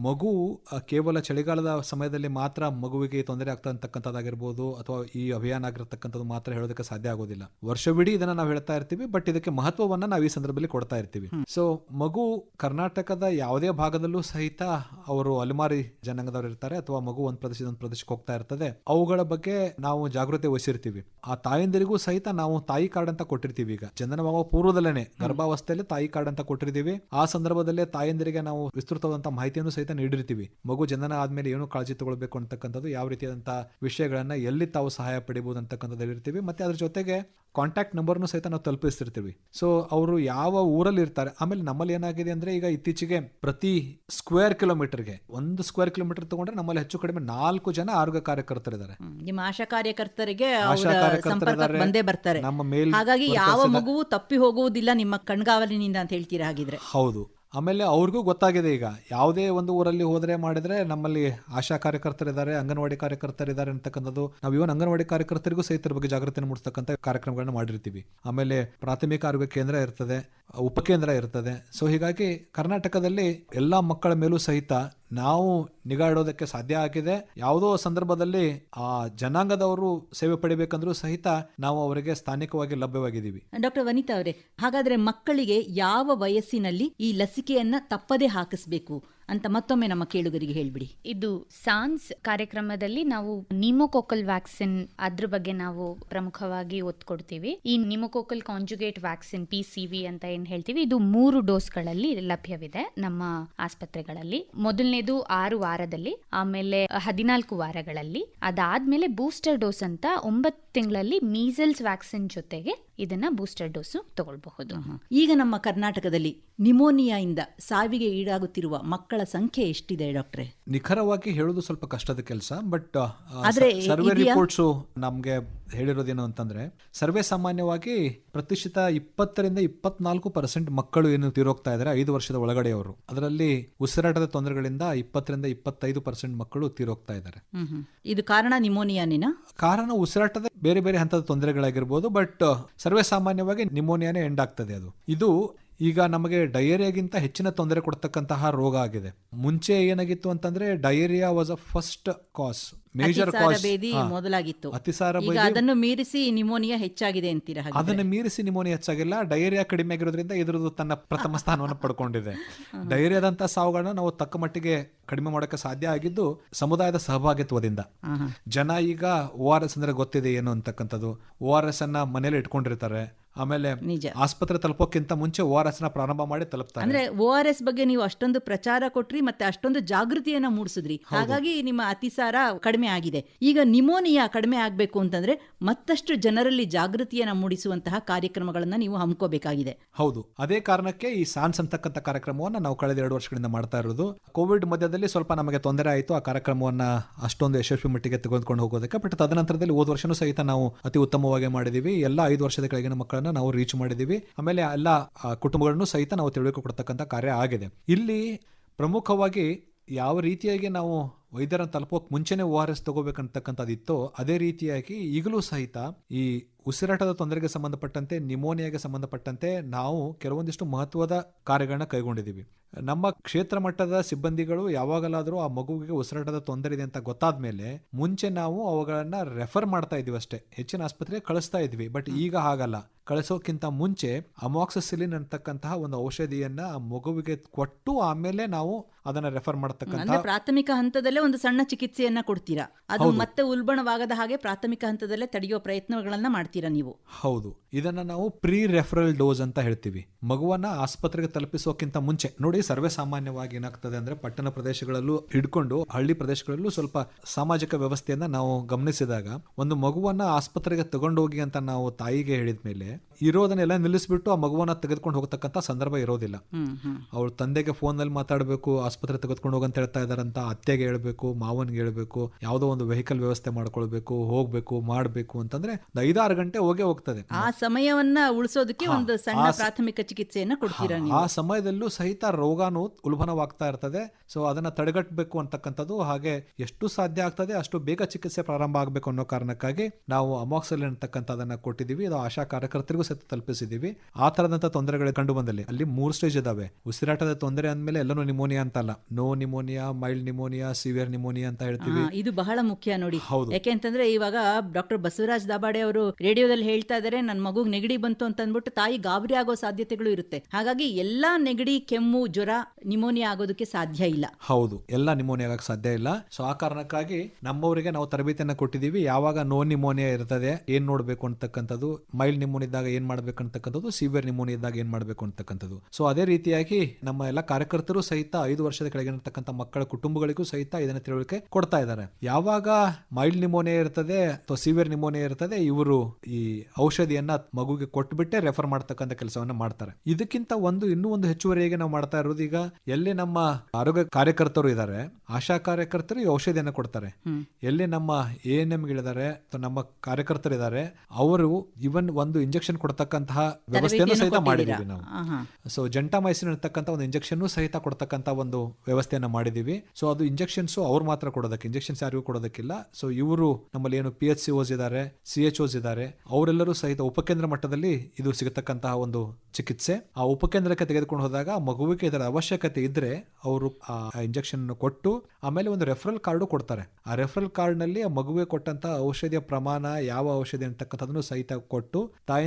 ಮಗು ಕೇವಲ ಚಳಿಗಾಲದ ಸಮಯದಲ್ಲಿ ಮಾತ್ರ ಮಗುವಿಗೆ ತೊಂದರೆ ಆಗ್ತಾ ಅಂತಕ್ಕಂಥದ್ದಾಗಿರ್ಬೋದು ಅಥವಾ ಈ ಅಭಿಯಾನ ಆಗಿರತಕ್ಕಂಥದ್ದು ಮಾತ್ರ ಹೇಳೋದಕ್ಕೆ ಸಾಧ್ಯ ಆಗೋದಿಲ್ಲ. ವರ್ಷವಿಡೀ ಇದನ್ನ ನಾವು ಹೇಳ್ತಾ ಇರ್ತೀವಿ ಬಟ್ ಇದಕ್ಕೆ ಮಹತ್ವವನ್ನ ನಾವು ಈ ಸಂದರ್ಭದಲ್ಲಿ ಕೊಡ್ತಾ ಇರ್ತೀವಿ. ಸೊ ಮಗು ಕರ್ನಾಟಕದ ಯಾವುದೇ ಭಾಗದಲ್ಲೂ ಸಹಿತ ಅವರು ಅಲೆಮಾರಿ ಜನಾಂಗದವರು ಇರ್ತಾರೆ ಅಥವಾ ಮಗು ಒಂದು ಪ್ರದೇಶದ ಒಂದು ಪ್ರದೇಶಕ್ಕೆ ಹೋಗ್ತಾ ಇರ್ತದೆ. ಅವುಗಳ ಬಗ್ಗೆ ನಾವು ಜಾಗೃತಿ ವಹಿಸಿರ್ತೀವಿ. ಆ ತಾಯಂದಿರಿಗೂ ಸಹಿತ ನಾವು ತಾಯಿ ಕಾರ್ಡ್ ಅಂತ ಕೊಟ್ಟಿರ್ತೀವಿ ಈಗ. ಜನನವಾಗುವ ಪೂರ್ವದಲ್ಲೇನೆ ಗರ್ಭಾವಸ್ಥೆಯಲ್ಲಿ ತಾಯಿ ಕಾರ್ಡ್ ಅಂತ ಕೊಟ್ಟಿರ್ತೀವಿ. ಆ ಸಂದರ್ಭದಲ್ಲೇ ತಾಯಂದಿರಿಗೆ ನಾವು ವಿಸ್ತೃತವಾದಂತಹ ಮಾಹಿತಿಯನ್ನು ಸಹಿತ ನೀಡಿರ್ತೀವಿ. ಮಗು ಜನನ ಆದ್ಮೇಲೆ ಏನು ಕಾಳಜಿ ತಗೊಳ್ಬೇಕು ಅಂತಕ್ಕಂಥದ್ದು ಯಾವ ರೀತಿಯಾದಂತಹ ವಿಷಯಗಳನ್ನ ಎಲ್ಲಿ ತಾವು ಸಹಾಯ ಪಡಿಬಹುದು ಅಂತಕ್ಕಂಥದ್ದು ಹೇಳಿರ್ತೀವಿ ಮತ್ತೆ ಅದ್ರ ಜೊತೆಗೆ ಕಾಂಟ್ಯಾಕ್ಟ್ ನಂಬರ್ನು ಸಹಿತ ನಾವು ತಲುಪಿಸ್ತಿರ್ತೀವಿ ಸೊ ಅವರು ಯಾವ ಊರಲ್ಲಿ ಇರ್ತಾರೆ ಆಮೇಲೆ ನಮ್ಮಲ್ಲಿ ಏನಾಗಿದೆ ಅಂದ್ರೆ ಈಗ ಇತ್ತೀಚೆಗೆ ಪ್ರತಿ ಸ್ಕ್ವೇರ್ ಕಿಲೋಮೀಟರ್ಗೆ ಒಂದು ಸ್ಕ್ವೇರ್ ಕಿಲೋಮೀಟರ್ ತಗೊಂಡ್ರೆ ನಮ್ಮಲ್ಲಿ ಹೆಚ್ಚು ಕಡಿಮೆ ನಾಲ್ಕು ಜನ ಆರೋಗ್ಯ ಕಾರ್ಯಕರ್ತರಿದ್ದಾರೆ ಇದ್ದಾರೆ ನಿಮ್ಮ ಆಶಾ ಕಾರ್ಯಕರ್ತರಿಗೆ ಬಂದೇ ಬರ್ತಾರೆ. ನಮ್ಮ ಮೇಲೆ ಹಾಗಾಗಿ ಯಾವ ಮಗು ಮಗುವು ತಪ್ಪಿ ಹೋಗುವುದಿಲ್ಲ ನಿಮ್ಮ ಕಣ್ಗಾವಲಿನಿಂದ ಅಂತ ಹೇಳ್ತೀರಾ ಹಾಗಿದ್ರೆ? ಹೌದು. ಆಮೇಲೆ ಅವ್ರಿಗೂ ಗೊತ್ತಾಗಿದೆ ಈಗ. ಯಾವುದೇ ಒಂದು ಊರಲ್ಲಿ ಹೋದ್ರೆ ಮಾಡಿದ್ರೆ ನಮ್ಮಲ್ಲಿ ಆಶಾ ಕಾರ್ಯಕರ್ತರಿದ್ದಾರೆ ಅಂಗನವಾಡಿ ಕಾರ್ಯಕರ್ತರಿದ್ದಾರೆ ಅಂತಕ್ಕಂಥದ್ದು ನಾವು ಇವನ್ ಅಂಗನವಾಡಿ ಕಾರ್ಯಕರ್ತರಿಗೂ ಸಹಿತರ ಬಗ್ಗೆ ಜಾಗೃತಿ ಮೂಡಿಸ್ತಕ್ಕಂಥ ಕಾರ್ಯಕ್ರಮಗಳನ್ನ ಮಾಡಿರ್ತೀವಿ. ಆಮೇಲೆ ಪ್ರಾಥಮಿಕ ಆರೋಗ್ಯ ಕೇಂದ್ರ ಇರ್ತದೆ ಉಪಕೇಂದ್ರ ಇರ್ತದೆ. ಸೊ ಹೀಗಾಗಿ ಕರ್ನಾಟಕದಲ್ಲಿ ಎಲ್ಲಾ ಮಕ್ಕಳ ಮೇಲೂ ಸಹಿತ ನಾವು ನಿಗಾ ಇಡೋದಕ್ಕೆ ಸಾಧ್ಯ ಆಗಿದೆ. ಯಾವುದೋ ಸಂದರ್ಭದಲ್ಲಿ ಆ ಜನಾಂಗದವರು ಸೇವೆ ಪಡಿಬೇಕಂದ್ರೂ ಸಹಿತ ನಾವು ಅವರಿಗೆ ಸ್ಥಾನಿಕವಾಗಿ ಲಭ್ಯವಾಗಿದ್ದೀವಿ. ಡಾಕ್ಟರ್ ವನಿತಾ ಅವರೇ, ಹಾಗಾದ್ರೆ ಮಕ್ಕಳಿಗೆ ಯಾವ ವಯಸ್ಸಿನಲ್ಲಿ ಈ ಲಸಿಕೆಯನ್ನ ತಪ್ಪದೇ ಹಾಕಿಸ್ಬೇಕು? ಅಂತ ಮತ್ತೊಮ್ಮೆ ನಮ್ಮ ಕೇಳುಗರಿಗೆ ಹೇಳ್ಬಿಡಿ. ಇದು ಸಾನ್ಸ್ ಕಾರ್ಯಕ್ರಮದಲ್ಲಿ ನಾವು ನಿಮೋಕೋಕಲ್ ವ್ಯಾಕ್ಸಿನ್ ಅದ್ರ ಬಗ್ಗೆ ನಾವು ಪ್ರಮುಖವಾಗಿ ಒತ್ತು ಕೊಡ್ತೀವಿ ಈ pneumococcal conjugate vaccine, P C V ಅಂತ ಏನ್ ಹೇಳ್ತೀವಿ, ಇದು ಮೂರು ಡೋಸ್ಗಳಲ್ಲಿ ಲಭ್ಯವಿದೆ ನಮ್ಮ ಆಸ್ಪತ್ರೆಗಳಲ್ಲಿ. ಮೊದಲನೇದು ಆರು ವಾರದಲ್ಲಿ, ಆಮೇಲೆ ಹದಿನಾಲ್ಕು ವಾರಗಳಲ್ಲಿ. ಅದಾದ್ಮೇಲೆ ಬೂಸ್ಟರ್ ಡೋಸ್ ಅಂತ ಒಂಬತ್ತು ತಿಂಗಳಲ್ಲಿ ಮೀಸಲ್ಸ್ ವ್ಯಾಕ್ಸಿನ್ ಜೊತೆಗೆ ಇದನ್ನ ಬೂಸ್ಟರ್ ಡೋಸು ತಗೊಳ್ಬಹುದು. ಈಗ ನಮ್ಮ ಕರ್ನಾಟಕದಲ್ಲಿ ನಿಮೋನಿಯಾಯಿಂದ ಸಾವಿಗೆ ಈಡಾಗುತ್ತಿರುವ ಮಕ್ಕಳ ಸಂಖ್ಯೆ ಎಷ್ಟಿದೆ ಡಾಕ್ಟ್ರೆ? ನಿಖರವಾಗಿ ಹೇಳೋದು ಸ್ವಲ್ಪ ಕಷ್ಟದ ಕೆಲಸ ಬಟ್ ಆದ್ರೆ ಸರ್ವೆ ರಿಪೋರ್ಟ್ಸ್ ನಮ್ಗೆ ಹೇಳಿರೋದೇನು ಅಂತಂದ್ರೆ ಸರ್ವೇ ಸಾಮಾನ್ಯವಾಗಿ ಪ್ರತಿಶತ ಇಪ್ಪತ್ತರಿಂದ ಇಪ್ಪತ್ನಾಲ್ಕು ಪರ್ಸೆಂಟ್ ಮಕ್ಕಳು ಏನು ತೀರೋಗ್ತಾ ಇದ್ದಾರೆ ಐದು ವರ್ಷದ ಒಳಗಡೆಯವರು. ಅದರಲ್ಲಿ ಉಸಿರಾಟದ ತೊಂದರೆಗಳಿಂದ ಇಪ್ಪತ್ತರಿಂದ ಇಪ್ಪತ್ತೈದು ಪರ್ಸೆಂಟ್ ಮಕ್ಕಳು ತೀರೋಗ್ತಾ ಇದ್ದಾರೆ. ಇದು ಕಾರಣ ನಿಮೋನಿಯಾನಿನ? ಕಾರಣ ಉಸಿರಾಟದ ಬೇರೆ ಬೇರೆ ಹಂತದ ತೊಂದರೆಗಳಾಗಿರ್ಬೋದು ಬಟ್ ಸರ್ವೇ ಸಾಮಾನ್ಯವಾಗಿ ನಿಮೋನಿಯಾನೇ ಎಂಡ್ ಆಗ್ತದೆ ಅದು. ಇದು ಈಗ ನಮಗೆ ಡಯೇರಿಯಾಗಿಂತ ಹೆಚ್ಚಿನ ತೊಂದರೆ ಕೊಡ್ತಕ್ಕಂತಹ ರೋಗ ಆಗಿದೆ. ಮುಂಚೆ ಏನಾಗಿತ್ತು ಅಂತಂದ್ರೆ diarrhoea was a first cause major ಮೊದಲಾಗಿತ್ತು. ಅತಿಸಾರ ಅದನ್ನು ಮೀರಿಸಿ ನಿಮೋನಿಯಾ ಹೆಚ್ಚಾಗಿದೆ ಅಂತೀರಾ ಅದನ್ನು ಅದನ್ನ ಮೀರಿಸಿ ನಿಮೋನಿಯಾ ಹೆಚ್ಚಾಗಿಲ್ಲ ಡಯೇರಿಯಾ ಕಡಿಮೆ ಆಗಿರೋದ್ರಿಂದ ಇದ್ರದ್ದು ತನ್ನ ಪ್ರಥಮ ಸ್ಥಾನವನ್ನು ಪಡ್ಕೊಂಡಿದೆ. ಡಯೇರಿಯಾದಂತಹ ಸಾವುಗಳನ್ನ ನಾವು ತಕ್ಕ ಮಟ್ಟಿಗೆ ಕಡಿಮೆ ಮಾಡೋಕೆ ಸಾಧ್ಯ ಆಗಿದ್ದು ಸಮುದಾಯದ ಸಹಭಾಗಿತ್ವದಿಂದ. ಜನ ಈಗ ಓ ಆರ್ ಎಸ್ ಅಂದ್ರೆ ಗೊತ್ತಿದೆ ಏನು ಅಂತಕ್ಕಂಥದ್ದು. ಓ ಆರ್ ಎಸ್ ಅನ್ನ ಮನೇಲಿ ಇಟ್ಕೊಂಡಿರ್ತಾರೆ. ಆಮೇಲೆ ನಿಜ. ಆಸ್ಪತ್ರೆ ತಲುಪೋಕ್ಕಿಂತ ಮುಂಚೆ ಓ ಆರ್ ಎಸ್ನ ಪ್ರಾರಂಭ ಮಾಡಿ ತಲುಪ್ತಾರೆ. ಅಂದ್ರೆ ಓ ಆರ್ ಎಸ್ ಬಗ್ಗೆ ನೀವು ಅಷ್ಟೊಂದು ಪ್ರಚಾರ ಕೊಟ್ರಿ ಮತ್ತೆ ಅಷ್ಟೊಂದು ಜಾಗೃತಿಯನ್ನ ಮೂಡಿಸಿದ್ರಿ. ಹಾಗಾಗಿ ನಿಮ್ಮ ಅತಿಸಾರ ಕಡಿಮೆ ಆಗಿದೆ. ಈಗ ನಿಮೋನಿಯಾ ಕಡಿಮೆ ಆಗ್ಬೇಕು ಅಂತಂದ್ರೆ ಮತ್ತಷ್ಟು ಜನರಲ್ಲಿ ಜಾಗೃತಿಯನ್ನ ಮೂಡಿಸುವಂತಹ ಕಾರ್ಯಕ್ರಮಗಳನ್ನ ನೀವು ಹಮ್ಮಿಕೋಬೇಕಾಗಿದೆ. ಹೌದು. ಅದೇ ಕಾರಣಕ್ಕೆ ಈ ಸಾನ್ಸ್ ಅಂತಕ್ಕಂಥ ಕಾರ್ಯಕ್ರಮವನ್ನ ನಾವು ಕಳೆದ ಎರಡು ವರ್ಷಗಳಿಂದ ಮಾಡ್ತಾ ಇರೋದು. ಕೋವಿಡ್ ಮಧ್ಯದಲ್ಲಿ ಸ್ವಲ್ಪ ನಮಗೆ ತೊಂದರೆ ಆಯಿತು. ಆ ಕಾರ್ಯಕ್ರಮವನ್ನ ಅಷ್ಟೊಂದು ಯಶಸ್ವಿ ಮಟ್ಟಿಗೆ ತೆಗೆದುಕೊಂಡು ಹೋಗೋದಕ್ಕೆ ಬಟ್ ತದನಂತರದಲ್ಲಿ ಹೋದ ವರ್ಷನೂ ಸಹಿತ ನಾವು ಅತಿ ಉತ್ತಮವಾಗಿ ಮಾಡಿದೀವಿ. ಎಲ್ಲ ಐದು ವರ್ಷದ ಕೆಳಗಿನ ಮಕ್ಕಳನ್ನ ನಾವು ರೀಚ್ ಮಾಡಿದೀವಿ ಆಮೇಲೆ ಎಲ್ಲ ಕುಟುಂಬಗಳನ್ನು ಸಹಿತ ನಾವು ತಿಳುವಳಿಕೆ ಕೊಡ್ತಕ್ಕಂಥ ಕಾರ್ಯ ಆಗಿದೆ. ಇಲ್ಲಿ ಪ್ರಮುಖವಾಗಿ ಯಾವ ರೀತಿಯಾಗಿ ನಾವು ವೈದ್ಯರನ್ನು ತಲುಪೋಕೆ ಮುಂಚೆನೆ ಓ ಆರ್ ಎಸ್ ತಗೋಬೇಕಂತಕ್ಕಂಥದ್ದಿತ್ತೋ ಅದೇ ರೀತಿಯಾಗಿ ಈಗಲೂ ಸಹಿತ ಈ ಉಸಿರಾಟದ ತೊಂದರೆಗೆ ಸಂಬಂಧಪಟ್ಟಂತೆ ನಿಮೋನಿಯಾಗೆ ಸಂಬಂಧಪಟ್ಟಂತೆ ನಾವು ಕೆಲವೊಂದಿಷ್ಟು ಮಹತ್ವದ ಕಾರ್ಯಗಳನ್ನ ಕೈಗೊಂಡಿದ್ದೀವಿ. ನಮ್ಮ ಕ್ಷೇತ್ರ ಮಟ್ಟದ ಸಿಬ್ಬಂದಿಗಳು ಯಾವಾಗಲಾದರೂ ಆ ಮಗುವಿಗೆ ಉಸಿರಾಟದ ತೊಂದರೆ ಇದೆ ಅಂತ ಗೊತ್ತಾದ ಮೇಲೆ ಮುಂಚೆ ನಾವು ಅವುಗಳನ್ನ ರೆಫರ್ ಮಾಡ್ತಾ ಇದೀವಿ ಅಷ್ಟೇ. ಹೆಚ್ಚಿನ ಆಸ್ಪತ್ರೆಗೆ ಕಳಿಸ್ತಾ ಇದ್ವಿ ಬಟ್ ಈಗ ಹಾಗಲ್ಲ. ಕಳಿಸೋಕ್ಕಿಂತ ಮುಂಚೆ ಅಮಾಕ್ಸಿಸಿಲಿನ್ ಅಂತಕ್ಕಂತಹ ಒಂದು ಔಷಧಿಯನ್ನ ಆ ಮಗುವಿಗೆ ಕೊಟ್ಟು ಆಮೇಲೆ ನಾವು ಅದನ್ನ ರೆಫರ್ ಮಾಡತಕ್ಕಂಥ ಪ್ರಾಥಮಿಕ ಹಂತದಲ್ಲೇ ಒಂದು ಸಣ್ಣ ಚಿಕಿತ್ಸೆಯನ್ನ ಕೊಡ್ತೀರಾ? ಅದು ಮತ್ತೆ ಉಲ್ಬಣವಾಗದ ಹಾಗೆ ಪ್ರಾಥಮಿಕ ಹಂತದಲ್ಲೇ ತಡೆಯುವ ಪ್ರಯತ್ನಗಳನ್ನ ಮಾಡ್ತೀರಾ ನೀವು? ಹೌದು. ಇದನ್ನ ನಾವು ಪ್ರೀ ರೆಫರಲ್ ಡೋಸ್ ಅಂತ ಹೇಳ್ತೀವಿ. ಮಗುವನ್ನ ಆಸ್ಪತ್ರೆಗೆ ತಲುಪಿಸೋಕ್ಕಿಂತ ಮುಂಚೆ. ನೋಡಿ ಸರ್ವೇ ಸಾಮಾನ್ಯವಾಗಿ ಏನಾಗ್ತದೆ ಅಂದ್ರೆ ಪಟ್ಟಣ ಪ್ರದೇಶಗಳಲ್ಲೂ ಹಿಡ್ಕೊಂಡು ಹಳ್ಳಿ ಪ್ರದೇಶಗಳಲ್ಲೂ ಸ್ವಲ್ಪ ಸಾಮಾಜಿಕ ವ್ಯವಸ್ಥೆಯನ್ನ ನಾವು ಗಮನಿಸಿದಾಗ ಒಂದು ಮಗುವನ್ನ ಆಸ್ಪತ್ರೆಗೆ ತಗೊಂಡೋಗಿ ಅಂತ ನಾವು ತಾಯಿಗೆ ಹೇಳಿದ ಮೇಲೆ ಇರೋದನ್ನೆಲ್ಲ ನಿಲ್ಲಿಸ್ಬಿಟ್ಟು ಆ ಮಗುವನ್ನ ತೆಗೆದುಕೊಂಡು ಹೋಗತಕ್ಕಂತ ಸಂದರ್ಭ ಇರೋದಿಲ್ಲ. ಹ್ಮ್ ತಂದೆಗೆ ಫೋನ್ನಲ್ಲಿ ಮಾತಾಡಬೇಕು ಆಸ್ಪತ್ರೆ ತೆಗೆದುಕೊಂಡು ಹೋಗಂತ ಹೇಳ್ತಾ ಇದಾರಂತ ಅತ್ತೆಗೆ ಹೇಳ್ಬೇಕು ಮಾವನ್ಗೆ ಹೇಳ್ಬೇಕು ಯಾವುದೋ ಒಂದು ವೆಹಿಕಲ್ ವ್ಯವಸ್ಥೆ ಮಾಡ್ಕೊಳ್ಬೇಕು ಹೋಗ್ಬೇಕು ಮಾಡ್ಬೇಕು ಅಂತಂದ್ರೆ ಐದಾರು ಗಂಟೆ ಹೋಗೇ ಹೋಗ್ತದೆ. ಆ ಸಮಯವನ್ನ ಉಳಿಸೋದಕ್ಕೆ ಒಂದು ಸಣ್ಣ ಪ್ರಾಥಮಿಕ ಚಿಕಿತ್ಸೆಯನ್ನ ಕೊಡ್ತೀರಾ ಆ ಸಮಯದಲ್ಲೂ ಸಹಿತ ರೋಗಾನು ಉಲ್ಬಣವಾಗ್ತಾ ಇರ್ತದೆ. ಸೊ ಅದನ್ನ ತಡೆಗಟ್ಟಬೇಕು ಅಂತಕ್ಕಂಥದ್ದು ಹಾಗೆ ಎಷ್ಟು ಸಾಧ್ಯ ಆಗ್ತದೆ ಅಷ್ಟು ಬೇಗ ಚಿಕಿತ್ಸೆ ಪ್ರಾರಂಭ ಆಗಬೇಕು ಅನ್ನೋ ಕಾರಣಕ್ಕಾಗಿ ನಾವು ಅಮಾಕ್ಸಲ್ ಅಂತಕ್ಕಂಥದನ್ನ ಕೊಟ್ಟಿದ್ದೀವಿ. ಇದು ಆಶಾ ಕಾರ್ಯಕರ್ತರಿಗೂ ಸಹ ತಲುಪಿಸಿದ್ದೀವಿ. ಆ ತರದಂತ ತೊಂದರೆಗಳು ಕಂಡು ಬಂದಲ್ಲಿ ಅಲ್ಲಿ ಮೂರು ಸ್ಟೇಜ್ ಇದಾವೆ. ಉಸಿರಾಟದ ತೊಂದರೆ ಅಂದ್ಮೇಲೆ ಎಲ್ಲನೂ ನಿಮೋನಿಯಾ ಅಂತಲ್ಲ no pneumonia mild pneumonia severe pneumonia ಅಂತ ಹೇಳ್ತೀವಿ. ಇದು ಬಹಳ ಮುಖ್ಯ ನೋಡಿ. ಹೌದು. ಯಾಕೆಂತಂದ್ರೆ ಇವಾಗ ಡಾಕ್ಟರ್ ಬಸವರಾಜ್ ದಾಬಾಡೆ ಅವರು ರೇಡಿಯೋದಲ್ಲಿ ಹೇಳ್ತಾ ಇದಾರೆ ನನ್ನ ಮಗುಗ್ ನೆಗಡಿ ಬಂತು ಅಂತ ಅಂದ್ಬಿಟ್ಟು ತಾಯಿ ಗಾಬರಿ ಆಗೋ ಸಾಧ್ಯತೆಗಳು ಇರುತ್ತೆ. ಹಾಗಾಗಿ ಎಲ್ಲಾ ನೆಗಡಿ ಕೆಮ್ಮು ಜ್ವರ ನಿಮೋನಿಯಾ ಆಗೋದಕ್ಕೆ ಸಾಧ್ಯ ಇಲ್ಲ. ಹೌದು. ಎಲ್ಲ ನಿಮೋನಿಯಾ ಆಗಕ್ಕೆ ಸಾಧ್ಯ ಇಲ್ಲ. ಸೊ ಆ ಕಾರಣಕ್ಕಾಗಿ ನಮ್ಮವರಿಗೆ ನಾವು ತರಬೇತಿಯನ್ನು ಕೊಟ್ಟಿದ್ದೀವಿ. ಯಾವಾಗ ನೋ ನಿಮೋನಿಯಾ ಇರ್ತದೆ ಏನ್ ನೋಡ್ಬೇಕು ಅಂತಕ್ಕಂಥದ್ದು ಮೈಲ್ಡ್ ನಿಮೋನಿಯಾ ಇದ್ದಾಗ ಏನ್ ಮಾಡ್ಬೇಕಂತಕ್ಕಂಥದ್ದು ಸಿವಿಯರ್ ನಿಮೋನಿಯಾ ಇದ್ದಾಗ ಏನ್ ಮಾಡ್ಬೇಕು ಅಂತಕ್ಕಂಥದ್ದು. ಸೊ ಅದೇ ರೀತಿಯಾಗಿ ನಮ್ಮ ಎಲ್ಲ ಕಾರ್ಯಕರ್ತರು ಸಹಿತ ಐದು ವರ್ಷದ ಕೆಳಗಿರತಕ್ಕಂಥ ಮಕ್ಕಳ ಕುಟುಂಬಗಳಿಗೂ ಸಹಿತ ಇದನ್ನ ತಿಳುವಳಿಕೆ ಕೊಡ್ತಾ ಇದ್ದಾರೆ. ಯಾವಾಗ ಮೈಲ್ಡ್ ನಿಮೋನಿಯಾ ಇರ್ತದೆ ಅಥವಾ ಸಿವಿಯರ್ ನಿಮೋನಿಯಾ ಇರ್ತದೆ ಇವರು ಈ ಔಷಧಿಯನ್ನ ಮಗುಗೆ ಕೊಟ್ಬಿಟ್ಟೆ ರೆಫರ್ ಮಾಡ್ತಕ್ಕಂಥ ಕೆಲಸವನ್ನ ಮಾಡ್ತಾರೆ. ಇದಕ್ಕಿಂತ ಒಂದು ಇನ್ನೂ ಒಂದು ಹೆಚ್ಚುವರಿಯಾಗಿ ನಾವು ಮಾಡ್ತಾ ಇರೋದು ಈಗ ಎಲ್ಲಿ ನಮ್ಮ ಆರೋಗ್ಯ ಕಾರ್ಯಕರ್ತರು ಇದ್ದಾರೆ ಆಶಾ ಕಾರ್ಯಕರ್ತರು ಈ ಔಷಧಿಯನ್ನ ಕೊಡ್ತಾರೆ. ಎಲ್ಲಿ ನಮ್ಮ ಎ ಎನ್ ಎಂಗಳಿದ್ದಾರೆ ಅಥವಾ ನಮ್ಮ ಕಾರ್ಯಕರ್ತರು ಇದ್ದಾರೆ ಅವರು ಇವನ್ ಒಂದು ಇಂಜೆಕ್ಷನ್ ಇಂಜೆಕ್ಷನ್ ಕೊಡ್ತಕ್ಕಂತಹ ವ್ಯವಸ್ಥೆಯನ್ನು ಸಹಿತ ಮಾಡಿದೀವಿ ನಾವು. ಸೊ ಜಂಟಾಮೈಸಿನ್ ಇರ್ತಕ್ಕಂಥ ಒಂದು ಇಂಜೆಕ್ಷನ್ ಸಹಿತ ಕೊಡ್ತಕ್ಕಂತ ಒಂದು ವ್ಯವಸ್ಥೆಯನ್ನು ಮಾಡಿದೀವಿ. ಸೊ ಅದು ಇಂಜೆಕ್ಷನ್ಸ್ ಅವ್ರು ಮಾತ್ರ ಕೊಡೋದಕ್ಕೆ ಇಂಜೆಕ್ಷನ್ಸ್ ಯಾರಿಗೂ ಕೊಡೋದಕ್ಕಿಲ್ಲ. ಸೊ ಇವರು ನಮ್ಮಲ್ಲಿ ಏನು ಪಿ ಎಚ್ ಸಿ ಓಸ್ ಇದ್ದಾರೆ ಸಿ ಎಚ್ ಓಸ್ ಇದ್ದಾರೆ ಅವರೆಲ್ಲರೂ ಸಹಿತ ಉಪಕೇಂದ್ರ ಮಟ್ಟದಲ್ಲಿ ಇದು ಸಿಗತಕ್ಕಂತಹ ಒಂದು ಚಿಕಿತ್ಸೆ. ಆ ಉಪಕೇಂದ್ರಕ್ಕೆ ತೆಗೆದುಕೊಂಡು ಹೋದಾಗ ಮಗುವಿಗೆ ಇದರ ಅವಶ್ಯಕತೆ ಇದ್ರೆ ಅವರು ಆ ಇಂಜೆಕ್ಷನ್ ಕೊಟ್ಟು ಆಮೇಲೆ ಒಂದು ರೆಫರಲ್ ಕಾರ್ಡು ಕೊಡ್ತಾರೆ. ಆ ರೆಫರಲ್ ಕಾರ್ಡ್ನಲ್ಲಿ ಆ ಮಗುವಿಗೆ ಕೊಟ್ಟಂತಹ ಔಷಧಿಯ ಪ್ರಮಾಣ ಯಾವ ಔಷಧಿ ಅಂತಕ್ಕಂಥದನ್ನು ಸಹಿತ ಕೊಟ್ಟು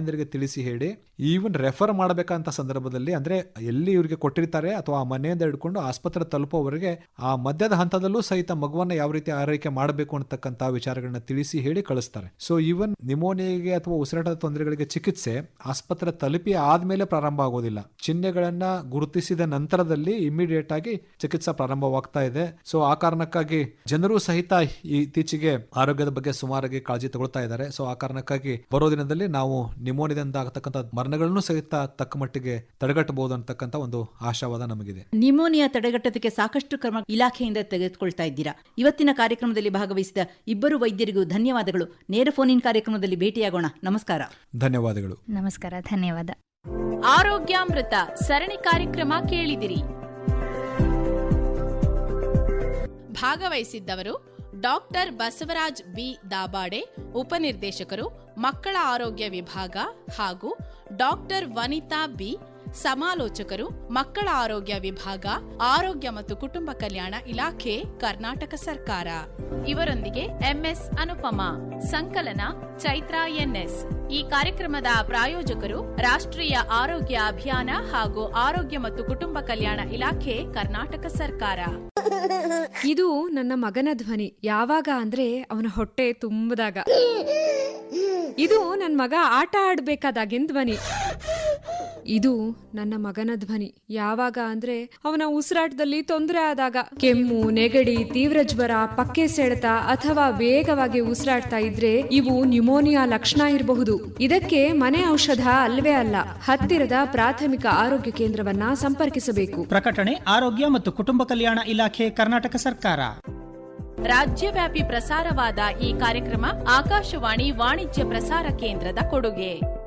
ತಾಯಂದಿರಿಗೆ ತಿಳಿಸಿ ಹೇಳಿ ಈವನ್ ರೆಫರ್ ಮಾಡಬೇಕಂತ ಸಂದರ್ಭದಲ್ಲಿ, ಅಂದ್ರೆ ಎಲ್ಲಿ ಇವರಿಗೆ ಕೊಟ್ಟಿರ್ತಾರೆ ಅಥವಾ ಆ ಮನೆಯಿಂದ ಹಿಡ್ಕೊಂಡು ಆಸ್ಪತ್ರೆ ತಲುಪೋವರೆಗೆ ಆ ಮಧ್ಯದ ಹಂತದಲ್ಲೂ ಸಹಿತ ಮಗುವನ್ನ ಯಾವ ರೀತಿ ಆರೈಕೆ ಮಾಡಬೇಕು ಅಂತಕ್ಕಂಥ ವಿಚಾರಗಳನ್ನ ತಿಳಿಸಿ ಹೇಳಿ ಕಳಿಸ್ತಾರೆ. ಸೊ ಈವನ್ ನಿಮೋನಿಯಾಗೆ ಅಥವಾ ಉಸಿರಾಟದ ತೊಂದರೆಗಳಿಗೆ ಚಿಕಿತ್ಸೆ ಆಸ್ಪತ್ರೆ ತಲುಪಿ ಆದ್ಮೇಲೆ ಪ್ರಾರಂಭ ಆಗೋದಿಲ್ಲ. ಚಿಹ್ನೆಗಳನ್ನ ಗುರುತಿಸಿದ ನಂತರದಲ್ಲಿ ಇಮಿಡಿಯೇಟ್ ಆಗಿ ಚಿಕಿತ್ಸೆ ಪ್ರಾರಂಭವಾಗ್ತಾ ಇದೆ. ಸೊ ಆ ಕಾರಣಕ್ಕಾಗಿ ಜನರು ಸಹಿತ ಇತ್ತೀಚೆಗೆ ಆರೋಗ್ಯದ ಬಗ್ಗೆ ಸುಮಾರಾಗಿ ಕಾಳಜಿ ತಗೊಳ್ತಾ ಇದ್ದಾರೆ. ಸೊ ಆ ಕಾರಣಕ್ಕಾಗಿ ಬರೋ ದಿನದಲ್ಲಿ ನಾವು ನಿಮೋನಿಯಿಂದ ಆಗತಕ್ಕಂಥ ಮರಣಗಳನ್ನು ಸಹಿತ ತಕ್ಕ ಮಟ್ಟಿಗೆ ತಡೆಗಟ್ಟಬಹುದು ಅಂತಕ್ಕಂಥ ಒಂದು ಆಶಾವಾದ ನಮಗಿದೆ. ನಿಮೋನಿಯಾ ತಡೆಗಟ್ಟೋದಕ್ಕೆ ಸಾಕಷ್ಟು ಕ್ರಮ ಇಲಾಖೆಯಿಂದ ತೆಗೆದುಕೊಳ್ತಾ ಇದ್ದೀರಾ? ಇವತ್ತಿನ ಕಾರ್ಯಕ್ರಮದಲ್ಲಿ ಭಾಗವಹಿಸಿದ ಇಬ್ಬರು ವೈದ್ಯರಿಗೂ ಧನ್ಯವಾದಗಳು. ನೇರ ಫೋನ್ ಇನ್ ಕಾರ್ಯಕ್ರಮದಲ್ಲಿ ಭೇಟಿಯಾಗೋಣ. ನಮಸ್ಕಾರ. ಧನ್ಯವಾದಗಳು. ನಮಸ್ಕಾರ ಧನ್ಯವಾದ. ಆರೋಗ್ಯಾಮೃತ ಸರಣಿ ಕಾರ್ಯಕ್ರಮ ಕೇಳಿದಿರಿ. ಭಾಗವಹಿಸಿದ್ದವರು ಡಾಕ್ಟರ್ ಬಸವರಾಜ್ ಬಿ ದಾಬಾಡೆ ಉಪನಿರ್ದೇಶಕರು ಮಕ್ಕಳ ಆರೋಗ್ಯ ವಿಭಾಗ ಹಾಗೂ ಡಾಕ್ಟರ್ ವನಿತಾ ಬಿ ಸಮಾಲೋಚಕರು, ಮಕ್ಕಳ ಆರೋಗ್ಯ ವಿಭಾಗ, ಆರೋಗ್ಯ ಮತ್ತು ಕುಟುಂಬ ಕಲ್ಯಾಣ ಇಲಾಖೆ, ಕರ್ನಾಟಕ ಸರ್ಕಾರ. ಇವರೊಂದಿಗೆ ಎಂಎಸ್ ಅನುಪಮ, ಸಂಕಲನ, ಚೈತ್ರ ಎನ್ಎಸ್. ಈ ಕಾರ್ಯಕ್ರಮದ ಪ್ರಾಯೋಜಕರು ರಾಷ್ಟ್ರೀಯ ಆರೋಗ್ಯ ಅಭಿಯಾನ ಹಾಗೂ ಆರೋಗ್ಯ ಮತ್ತು ಕುಟುಂಬ ಕಲ್ಯಾಣ ಇಲಾಖೆ, ಕರ್ನಾಟಕ ಸರ್ಕಾರ. ಇದು ನನ್ನ ಮಗನ ಧ್ವನಿ. ಯಾವಾಗ ಅಂದ್ರೆ ಅವನ ಹೊಟ್ಟೆ ತುಂಬದಾಗ. ಇದು ನನ್ನ ಮಗ ಆಟ ಆಡ್ಬೇಕಾದಾಗಿನ ಧ್ವನಿ. ಇದು ನನ್ನ ಮಗನ ಧ್ವನಿ. ಯಾವಾಗ ಅಂದ್ರೆ ಅವನ ಉಸಿರಾಟದಲ್ಲಿ ತೊಂದರೆ ಆದಾಗ. ಕೆಮ್ಮು ನೆಗಡಿ ತೀವ್ರ ಜ್ವರ ಪಕ್ಕೆ ಸೆಳೆತ ಅಥವಾ ವೇಗವಾಗಿ ಉಸಿರಾಡ್ತಾ ಇದ್ರೆ ಇವು ನ್ಯುಮೋನಿಯಾ ಲಕ್ಷಣ ಇರಬಹುದು. ಇದಕ್ಕೆ ಮನೆ ಔಷಧ ಅಲ್ವೇ ಅಲ್ಲ ಹತ್ತಿರದ ಪ್ರಾಥಮಿಕ ಆರೋಗ್ಯ ಕೇಂದ್ರವನ್ನ ಸಂಪರ್ಕಿಸಬೇಕು. ಪ್ರಕಟಣೆ ಆರೋಗ್ಯ ಮತ್ತು ಕುಟುಂಬ ಕಲ್ಯಾಣ ಇಲಾಖೆ ಕರ್ನಾಟಕ ಸರ್ಕಾರ. ರಾಜ್ಯವ್ಯಾಪಿ ಪ್ರಸಾರವಾದ ಈ ಕಾರ್ಯಕ್ರಮ ಆಕಾಶವಾಣಿ ವಾಣಿಜ್ಯ ಪ್ರಸಾರ ಕೇಂದ್ರದ ಕೊಡುಗೆ.